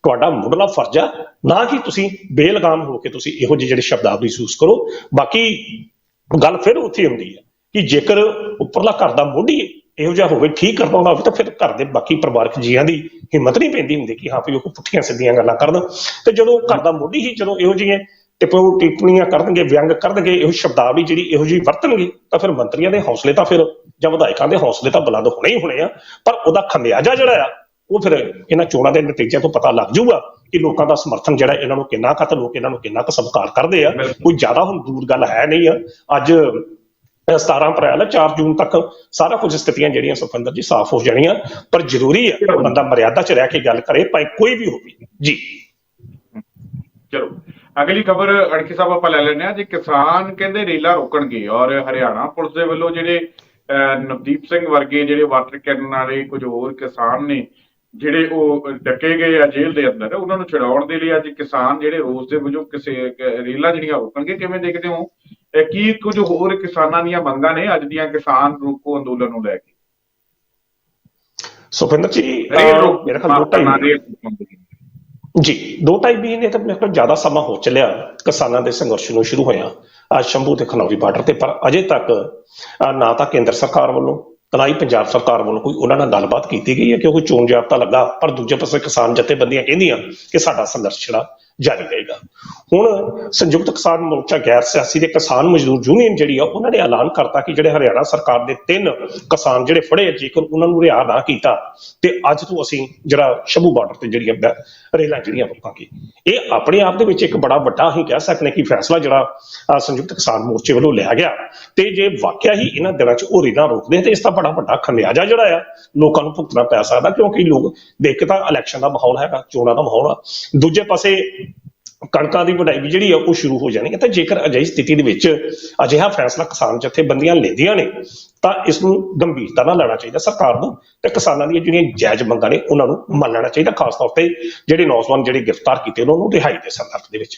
Speaker 2: ਤੁਹਾਡਾ ਮੁੱਢਲਾ ਫਰਜ਼ ਆ, ਨਾ ਕਿ ਤੁਸੀਂ ਬੇਲਗਾਮ ਹੋ ਕੇ ਤੁਸੀਂ ਇਹੋ ਜਿਹੇ ਜਿਹੜੇ ਸ਼ਬਦਾਵਲੀ ਯੂਜ਼ ਕਰੋ। ਬਾਕੀ ਗੱਲ ਫਿਰ ਉੱਥੇ ਹੁੰਦੀ ਹੈ ਕਿ ਜੇਕਰ ਉੱਪਰਲਾ ਘਰ ਦਾ ਮੋਢੀ ਇਹੋ ਜਿਹਾ ਹੋਵੇ, ਠੀਕ ਕਰਦਾ ਹੁੰਦਾ ਹੋਵੇ, ਤਾਂ ਫਿਰ ਘਰ ਦੇ ਬਾਕੀ ਪਰਿਵਾਰਕ ਜੀਆਂ ਦੀ ਹਿੰਮਤ ਨਹੀਂ ਪੈਂਦੀ ਹੁੰਦੀ ਕਿ ਹਾਂ ਵੀ ਉਹ ਪੁੱਠੀਆਂ ਸਿੱਧੀਆਂ ਗੱਲਾਂ ਕਰਨ। ਤੇ ਜਦੋਂ ਘਰ ਦਾ ਮੋਢੀ ਹੀ ਜਦੋਂ ਇਹੋ ਜਿਹੀਆਂ ਟਿੱਪੋ ਟਿੱਪਣੀਆਂ ਕਰਨਗੇ, ਵਿਅੰਗ ਕਰਨਗੇ, ਇਹੋ ਸ਼ਬਦਾਵਲੀ ਜਿਹੜੀ ਇਹੋ ਜਿਹੀ ਵਰਤਣਗੇ, ਤਾਂ ਫਿਰ ਮੰਤਰੀਆਂ ਦੇ ਹੌਸਲੇ ਤਾਂ ਫਿਰ ਜਾਂ ਵਿਧਾਇਕਾਂ ਦੇ ਹੌਸਲੇ ਤਾਂ ਬੁਲੰਦ ਹੋਣੇ ਹੀ ਹੋਣੇ ਆ। ਪਰ ਉਹਦਾ ਖਮਿਆਜਾ ਜਿਹੜਾ ਆ ਉਹ ਫਿਰ ਇਹਨਾਂ ਚੋਣਾਂ ਦੇ ਨਤੀਜਿਆਂ ਤੋਂ ਪਤਾ ਲੱਗ ਜਾਊਗਾ ਕਿ ਲੋਕਾਂ ਦਾ ਸਮਰਥਨ ਜਿਹੜਾ ਇਹਨਾਂ ਨੂੰ ਕਿੰਨਾ ਕੁ ਲੋਕ ਇਹਨਾਂ ਨੂੰ ਕਿੰਨਾ ਕੁ ਸਤਿਕਾਰ ਕਰਦੇ ਆ। ਕੋਈ ਜ਼ਿਆਦਾ ਹੁਣ ਦੂਰ ਗੱਲ ਹੈ ਨਹੀਂ ਆ। ਅੱਜ ਅਹ 17 ਅਪ੍ਰੈਲ ਹੈ 4 ਜੂਨ ਤੱਕ ਸਾਰਾ ਕੁਝ ਸਥਿਤੀਆਂ ਜਿਹੜੀਆਂ ਸੁਖਵਿੰਦਰ ਜੀ ਸਾਫ਼ ਹੋ ਜਾਣੀਆਂ। ਪਰ ਜ਼ਰੂਰੀ ਹੈ ਬੰਦਾ ਮਰਿਆਦਾ 'ਚ ਰਹਿ ਕੇ ਗੱਲ ਕਰੇ ਭਾਵੇਂ ਕੋਈ ਵੀ ਹੋਵੇ। ਜੀ।
Speaker 1: ਚਲੋ ਅਗਲੀ ਖਬਰ ਅੜਕੀ ਸਾਹਿਬ ਆਪਾਂ ਲੈ ਲੈਂਦੇ ਆ ਜੀ ਕਿਸਾਨ ਕਹਿੰਦੇ ਰੇਲਾ ਰੋਕਣਗੇ ਔਰ ਹਰਿਆਣਾ ਪੁਲਿਸ ਦੇ ਵੱਲੋਂ ਜਿਹੜੇ ਨਵਦੀਪ ਸਿੰਘ ਵਰਗੇ ਜਿਹੜੇ ਵਾਟਰ ਕੈਨਨ ਵਾਲੇ ਕੁਝ ਹੋਰ ਕਿਸਾਨ ਨੇ ਜਿਹੜੇ ਉਹ ਡੱਕੇ ਗਏ ਆ ਜੇਲ੍ਹ ਦੇ ਅੰਦਰ ਉਹਨਾਂ ਨੂੰ ਛਡਾਉਣ ਦੇ ਲਈ ਅੱਜ ਕਿਸਾਨ ਜਿਹੜੇ ਰੋਸ ਦੇ ਵਜੋਂ ਕਿਸੇ ਰੇਲਾਂ ਜਿਹੜੀਆਂ ਰੋਕਣਗੇ ਕਿਵੇਂ ਦੇਖਦੇ ਹੋ? ਕੀ ਕੁਝ ਹੋਰ ਕਿਸਾਨਾਂ ਦੀਆਂ ਮੰਗਾਂ ਨੇ ਅੱਜ ਦੀਆਂ ਕਿਸਾਨ ਰੋਕੋ ਅੰਦੋਲਨ ਨੂੰ ਲੈ ਕੇ?
Speaker 2: ਸੁਖਵਿੰਦਰ ਜੀ ਮੇਰੇ ਖਿਆਲ ਦੋ ਜੀ ਦੋ ਢਾਈ ਮਹੀਨੇ ਤੱਕ ਮੇਰੇ ਕੋਲ ਜ਼ਿਆਦਾ ਸਮਾਂ ਹੋ ਚੱਲਿਆ ਕਿਸਾਨਾਂ ਦੇ ਸੰਘਰਸ਼ ਨੂੰ ਸ਼ੁਰੂ ਹੋਇਆ। ਅੱਜ ਸ਼ੰਭੂ ਤੇ ਖਨੌਰੀ ਬਾਰਡਰ ਤੇ ਪਰ ਅਜੇ ਤੱਕ ਨਾ ਤਾਂ ਕੇਂਦਰ ਸਰਕਾਰ ਵੱਲੋਂ ਤੇ ਹੀ ਪੰਜਾਬ ਸਰਕਾਰ ਵੱਲੋਂ ਕੋਈ ਉਹਨਾਂ ਨਾਲ ਗੱਲਬਾਤ ਕੀਤੀ ਗਈ ਹੈ ਕਿਉਂਕਿ ਚੋਣ ਜਾਬਤਾ ਲੱਗਾ, ਪਰ ਦੂਜੇ ਪਾਸੇ ਕਿਸਾਨ ਜਥੇਬੰਦੀਆਂ ਕਹਿੰਦੀਆਂ ਕਿ ਸਾਡਾ ਸੰਘਰਸ਼ ਜਿਹੜਾ ਜਾਰੀ ਰਹੇਗਾ। ਹੁਣ ਸੰਯੁਕਤ ਕਿਸਾਨ ਮੋਰਚਾ ਗੈਰ ਸਿਆਸੀ ਦੇ ਕਿਸਾਨ ਮਜ਼ਦੂਰ ਯੂਨੀਅਨ ਜਿਹੜੀ ਆ, ਉਹਨਾਂ ਨੇ ਐਲਾਨ ਕਰਤਾ ਕਿ ਜਿਹੜੇ ਹਰਿਆਣਾ ਸਰਕਾਰ ਦੇ ਤਿੰਨ ਕਿਸਾਨ ਜਿਹੜੇ ਫੜੇ ਜੇਕਰ ਉਹਨਾਂ ਨੂੰ ਰਿਹਾ ਨਾ ਕੀਤਾ, ਤੇ ਅੱਜ ਤੋਂ ਅਸੀਂ ਜਿਹੜਾ ਸ਼ੰਭੂ ਬਾਰਡਰ ਤੇ ਜਿਹੜੀਆਂ ਰੇਲਾਂ ਜਿਹੜੀਆਂ ਰੋਕਾਂਗੇ। ਇਹ ਆਪਣੇ ਆਪ ਦੇ ਵਿੱਚ ਇੱਕ ਬੜਾ ਵੱਡਾ ਅਸੀਂ ਕਹਿ ਸਕਦੇ ਕਿ ਫੈਸਲਾ ਜਿਹੜਾ ਸੰਯੁਕਤ ਕਿਸਾਨ ਮੋਰਚੇ ਵੱਲੋਂ ਲਿਆ ਗਿਆ। ਤੇ ਜੇ ਵਾਕਿਆ ਹੀ ਇਹਨਾਂ ਦਿਨਾਂ 'ਚ ਉਹ ਰੇਲਾਂ ਰੋਕਦੇ ਤੇ ਇਸ ਦਾ ਬੜਾ ਵੱਡਾ ਖਮਿਆਜਾ ਜਿਹੜਾ ਆ, ਲੋਕਾਂ ਨੂੰ ਭੁਗਤਣਾ ਪੈ ਸਕਦਾ, ਕਿਉਂਕਿ ਲੋਕ ਦੇਖ ਕੇ ਤਾਂ ਇਲੈਕਸ਼ਨ ਦਾ ਮਾਹੌਲ ਹੈਗਾ, ਚੋਣਾਂ ਦਾ ਮਾਹੌਲ ਆ। ਦੂਜੇ ਪਾਸੇ ਕਣਕਾਂ ਦੀ ਵਢਾਈ ਵੀ ਜਿਹੜੀ ਆ, ਉਹ ਸ਼ੁਰੂ ਹੋ ਜਾਣੀ ਹੈ। ਤੇ ਜੇਕਰ ਅਜਿਹੀ ਸਥਿਤੀ ਦੇ ਵਿੱਚ ਅਜਿਹਾ ਫੈਸਲਾ ਕਿਸਾਨ ਜਥੇਬੰਦੀਆਂ ਲੈਂਦੀਆਂ ਨੇ, ਤਾਂ ਇਸ ਨੂੰ ਗੰਭੀਰਤਾ ਨਾਲ ਲੈਣਾ ਚਾਹੀਦਾ। ਸਰਕਾਰ ਨੂੰ ਤੇ ਕਿਸਾਨਾਂ ਦੀਆਂ ਜਿਹੜੀਆਂ ਜਾਇਜ਼ ਮੰਗਾਂ ਨੇ, ਉਹਨਾਂ ਨੂੰ ਮੰਨ ਲੈਣਾ ਚਾਹੀਦਾ। ਖਾਸ ਤੌਰ ਤੇ ਜਿਹੜੇ ਨੌਜਵਾਨ ਜਿਹੜੇ ਗ੍ਰਿਫਤਾਰ ਕੀਤੇ ਉਹਨਾਂ ਨੂੰ ਰਿਹਾਈ ਦੇ ਸੰਦਰਭ ਦੇ ਵਿੱਚ।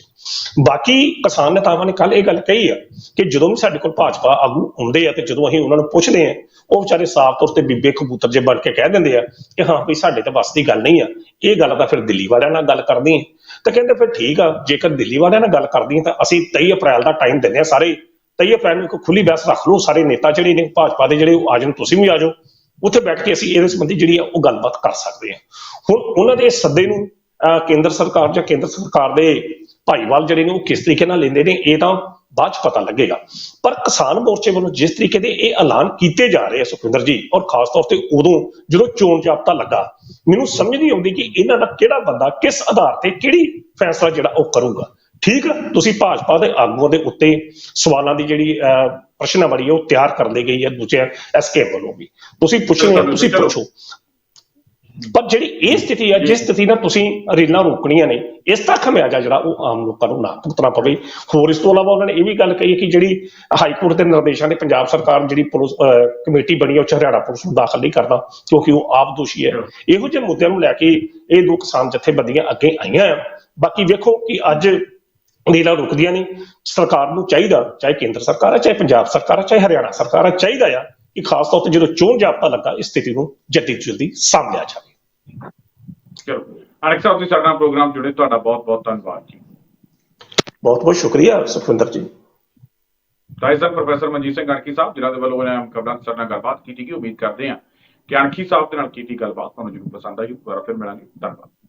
Speaker 2: ਬਾਕੀ ਕਿਸਾਨ ਨੇਤਾਵਾਂ ਨੇ ਕੱਲ ਇਹ ਗੱਲ ਕਹੀ ਆ ਕਿ ਜਦੋਂ ਵੀ ਸਾਡੇ ਕੋਲ ਭਾਜਪਾ ਆਗੂ ਆਉਂਦੇ ਆ ਤੇ ਜਦੋਂ ਅਸੀਂ ਉਹਨਾਂ ਨੂੰ ਪੁੱਛਦੇ ਆ, ਉਹ ਵਿਚਾਰੇ ਸਾਫ਼ ਤੌਰ ਤੇ ਬੀਬੇ ਕਬੂਤਰ ਜੇ ਬਣ ਕੇ ਕਹਿ ਦਿੰਦੇ ਆ ਕਿ ਹਾਂ ਵੀ ਸਾਡੇ ਤਾਂ ਬਸ ਦੀ ਗੱਲ ਨਹੀਂ ਆ। ਇਹ ਗੱਲ ਤਾਂ ਫਿਰ ਦਿੱਲੀ ਵਾਲਿਆਂ ਨਾਲ ਗੱਲ ਕਰਦੀ ਆ ਤਾਂ ਕਹਿੰਦੇ ਫਿਰ ਠੀਕ ਆ ਜੇਕਰ ਦਿੱਲੀ ਵਾਲਿਆਂ ਨਾਲ ਗੱਲ ਕਰਦੀ ਆ ਤਾਂ ਅਸੀਂ 23 ਅਪ੍ਰੈਲ ਦਾ ਟਾਈਮ ਦਿੰਦੇ ਆ ਸਾਰੇ। 23 ਅਪ੍ਰੈਲ ਨੂੰ ਇੱਕ ਖੁੱਲੀ ਬਹਿਸ ਰੱਖ ਲਓ ਸਾਰੇ ਨੇਤਾ ਜਿਹੜੇ ਨੇ ਭਾਜਪਾ ਦੇ ਜਿਹੜੇ ਉਹ ਆ ਜਾਣ ਤੁਸੀਂ ਵੀ ਆ ਜਾਓ। ਉੱਥੇ ਬੈਠ ਕੇ ਅਸੀਂ ਇਹਦੇ ਸੰਬੰਧੀ ਜਿਹੜੀ ਆ ਉਹ ਗੱਲਬਾਤ ਕਰ ਸਕਦੇ ਹਾਂ ਹੁਣ ਉਹਨਾਂ ਦੇ ਸੱਦੇ ਨੂੰ ਅਹ, ਕੇਂਦਰ ਸਰਕਾਰ ਜਾਂ ਕੇਂਦਰ ਸਰਕਾਰ ਦੇ ਭਾਈਵਾਲ ਜਿਹੜੇ ਨੇ ਉਹ ਕਿਸ ਤਰੀਕੇ ਨਾਲ ਲੈਂਦੇ ਨੇ ਇਹ ਤਾਂ ਬਾਅਦ ਚ ਪਤਾ ਲੱਗੇਗਾ। ਪਰ ਕਿਸਾਨ ਮੋਰਚੇ ਵੱਲੋਂ ਜਿਸ ਤਰੀਕੇ ਦੇ ਇਹ ਐਲਾਨ ਕੀਤੇ ਜਾ ਰਹੇ ਆ ਸੁਖਵਿੰਦਰ ਜੀ ਔਰ ਖਾਸ ਤੌਰ ਤੇ ਉਦੋਂ ਜਦੋਂ ਚੋਣ ਜਾਬਤਾ ਲੱਗਾ ਮੈਨੂੰ ਸਮਝ ਨਹੀਂ ਆਉਂਦੀ ਕਿ ਇਹਨਾਂ ਦਾ ਕਿਹੜਾ ਬੰਦਾ ਕਿਸ ਆਧਾਰ ਤੇ ਕਿਹੜੀ ਫੈਸਲਾ ਜਿਹੜਾ ਉਹ ਕਰੂਗਾ। ਠੀਕ ਆ? ਤੁਸੀਂ ਭਾਜਪਾ ਦੇ ਆਗੂਆਂ ਦੇ ਉੱਤੇ ਸਵਾਲਾਂ ਦੀ ਜਿਹੜੀ ਪ੍ਰਸ਼ਨਾਵਲੀ ਹੈ ਉਹ ਤਿਆਰ ਕਰ ਲਈ ਗਈ ਹੈ ਦੂਜੇ ਐਸਕੇ ਵੱਲੋਂ ਵੀ। ਤੁਸੀਂ ਪੁੱਛਣਾ ਤੁਸੀਂ। ਪੁੱਛੋ। ਪਰ ਜਿਹੜੀ ਇਹ ਸਥਿਤੀ ਆ ਜਿਸ ਸਥਿਤੀ ਨਾਲ ਤੁਸੀਂ ਰੇਲਾਂ ਰੋਕਣੀਆਂ ਨੇ ਇਸ ਦਾ ਖਮਿਆਜਾ ਜਿਹੜਾ ਉਹ ਆਮ ਲੋਕਾਂ ਨੂੰ ਨਾ ਭੁਗਤਣਾ ਪਵੇ। ਹੋਰ ਇਸ ਤੋਂ ਇਲਾਵਾ ਉਹਨਾਂ ਨੇ ਇਹ ਵੀ ਗੱਲ ਕਹੀ ਕਿ ਜਿਹੜੀ ਹਾਈ ਕੋਰਟ ਦੇ ਨਿਰਦੇਸ਼ਾਂ ਨੇ ਪੰਜਾਬ ਸਰਕਾਰ ਜਿਹੜੀ ਪੁਲਿਸ ਅਹ, ਕਮੇਟੀ ਬਣੀ ਹੈ ਉਹ 'ਚ ਹਰਿਆਣਾ ਪੁਲਿਸ ਨੂੰ ਦਾਖਲ ਨਹੀਂ ਕਰਦਾ ਕਿਉਂਕਿ ਉਹ ਆਪ ਦੋਸ਼ੀ ਹੈ। ਇਹੋ ਜਿਹੇ ਮੁੱਦਿਆਂ ਨੂੰ ਲੈ ਕੇ ਇਹ ਦੋ ਕਿਸਾਨ ਜਥੇਬੰਦੀਆਂ ਅੱਗੇ ਆਈਆਂ ਆ। ਬਾਕੀ ਵੇਖੋ ਕਿ ਅੱਜ ਰੇਲਾਂ ਰੁਕਦੀਆਂ ਨਹੀਂ ਸਰਕਾਰ ਨੂੰ ਚਾਹੀਦਾ ਚਾਹੇ ਕੇਂਦਰ ਸਰਕਾਰ ਹੈ ਚਾਹੇ ਪੰਜਾਬ ਸਰਕਾਰ ਹੈ ਚਾਹੇ ਹਰਿਆਣਾ ਸਰਕਾਰ ਹੈ ਚਾਹੀਦਾ ਆ ਕਿ ਖਾਸ ਤੌਰ ਤੇ ਜਦੋਂ ਚੋਣ ਜਾਬਤਾ ਲੱਗਾ ਇਸ ਸਥਿਤੀ ਨੂੰ ਜਲਦੀ ਤੋਂ ਜਲਦੀ ਸਾਂਭਿਆ ਜਾਵੇ।
Speaker 1: ਚਲੋ। ਅਣਖ ਸਾਹਿਬ ਤੁਸੀਂ ਸਾਡੇ ਪ੍ਰੋਗਰਾਮ ਜੁੜੇ ਤੁਹਾਡਾ ਬਹੁਤ ਬਹੁਤ ਧੰਨਵਾਦ ਜੀ।
Speaker 2: ਬਹੁਤ ਬਹੁਤ ਸ਼ੁਕਰੀਆ ਸੁਖਵਿੰਦਰ ਜੀ।
Speaker 1: ਰਾਈ ਸਾਹਿਬ ਪ੍ਰੋਫੈਸਰ ਮਨਜੀਤ ਸਿੰਘ ਅਣਖੀ ਸਾਹਿਬ ਜਿਨ੍ਹਾਂ ਦੇ ਵੱਲੋਂ ਇਹਨਾਂ ਖਬਰਾਂ ਸਾਡੇ ਨਾਲ ਗੱਲਬਾਤ ਕੀਤੀ ਗਈ ਉਮੀਦ ਕਰਦੇ ਹਾਂ ਕਿ ਅਣਖੀ ਸਾਹਿਬ ਦੇ ਨਾਲ ਕੀਤੀ ਗੱਲਬਾਤ ਤੁਹਾਨੂੰ ਜ਼ਰੂਰ ਪਸੰਦ ਆਈ ਦੁਬਾਰਾ ਫਿਰ ਮਿਲਾਂਗੇ। ਧੰਨਵਾਦ।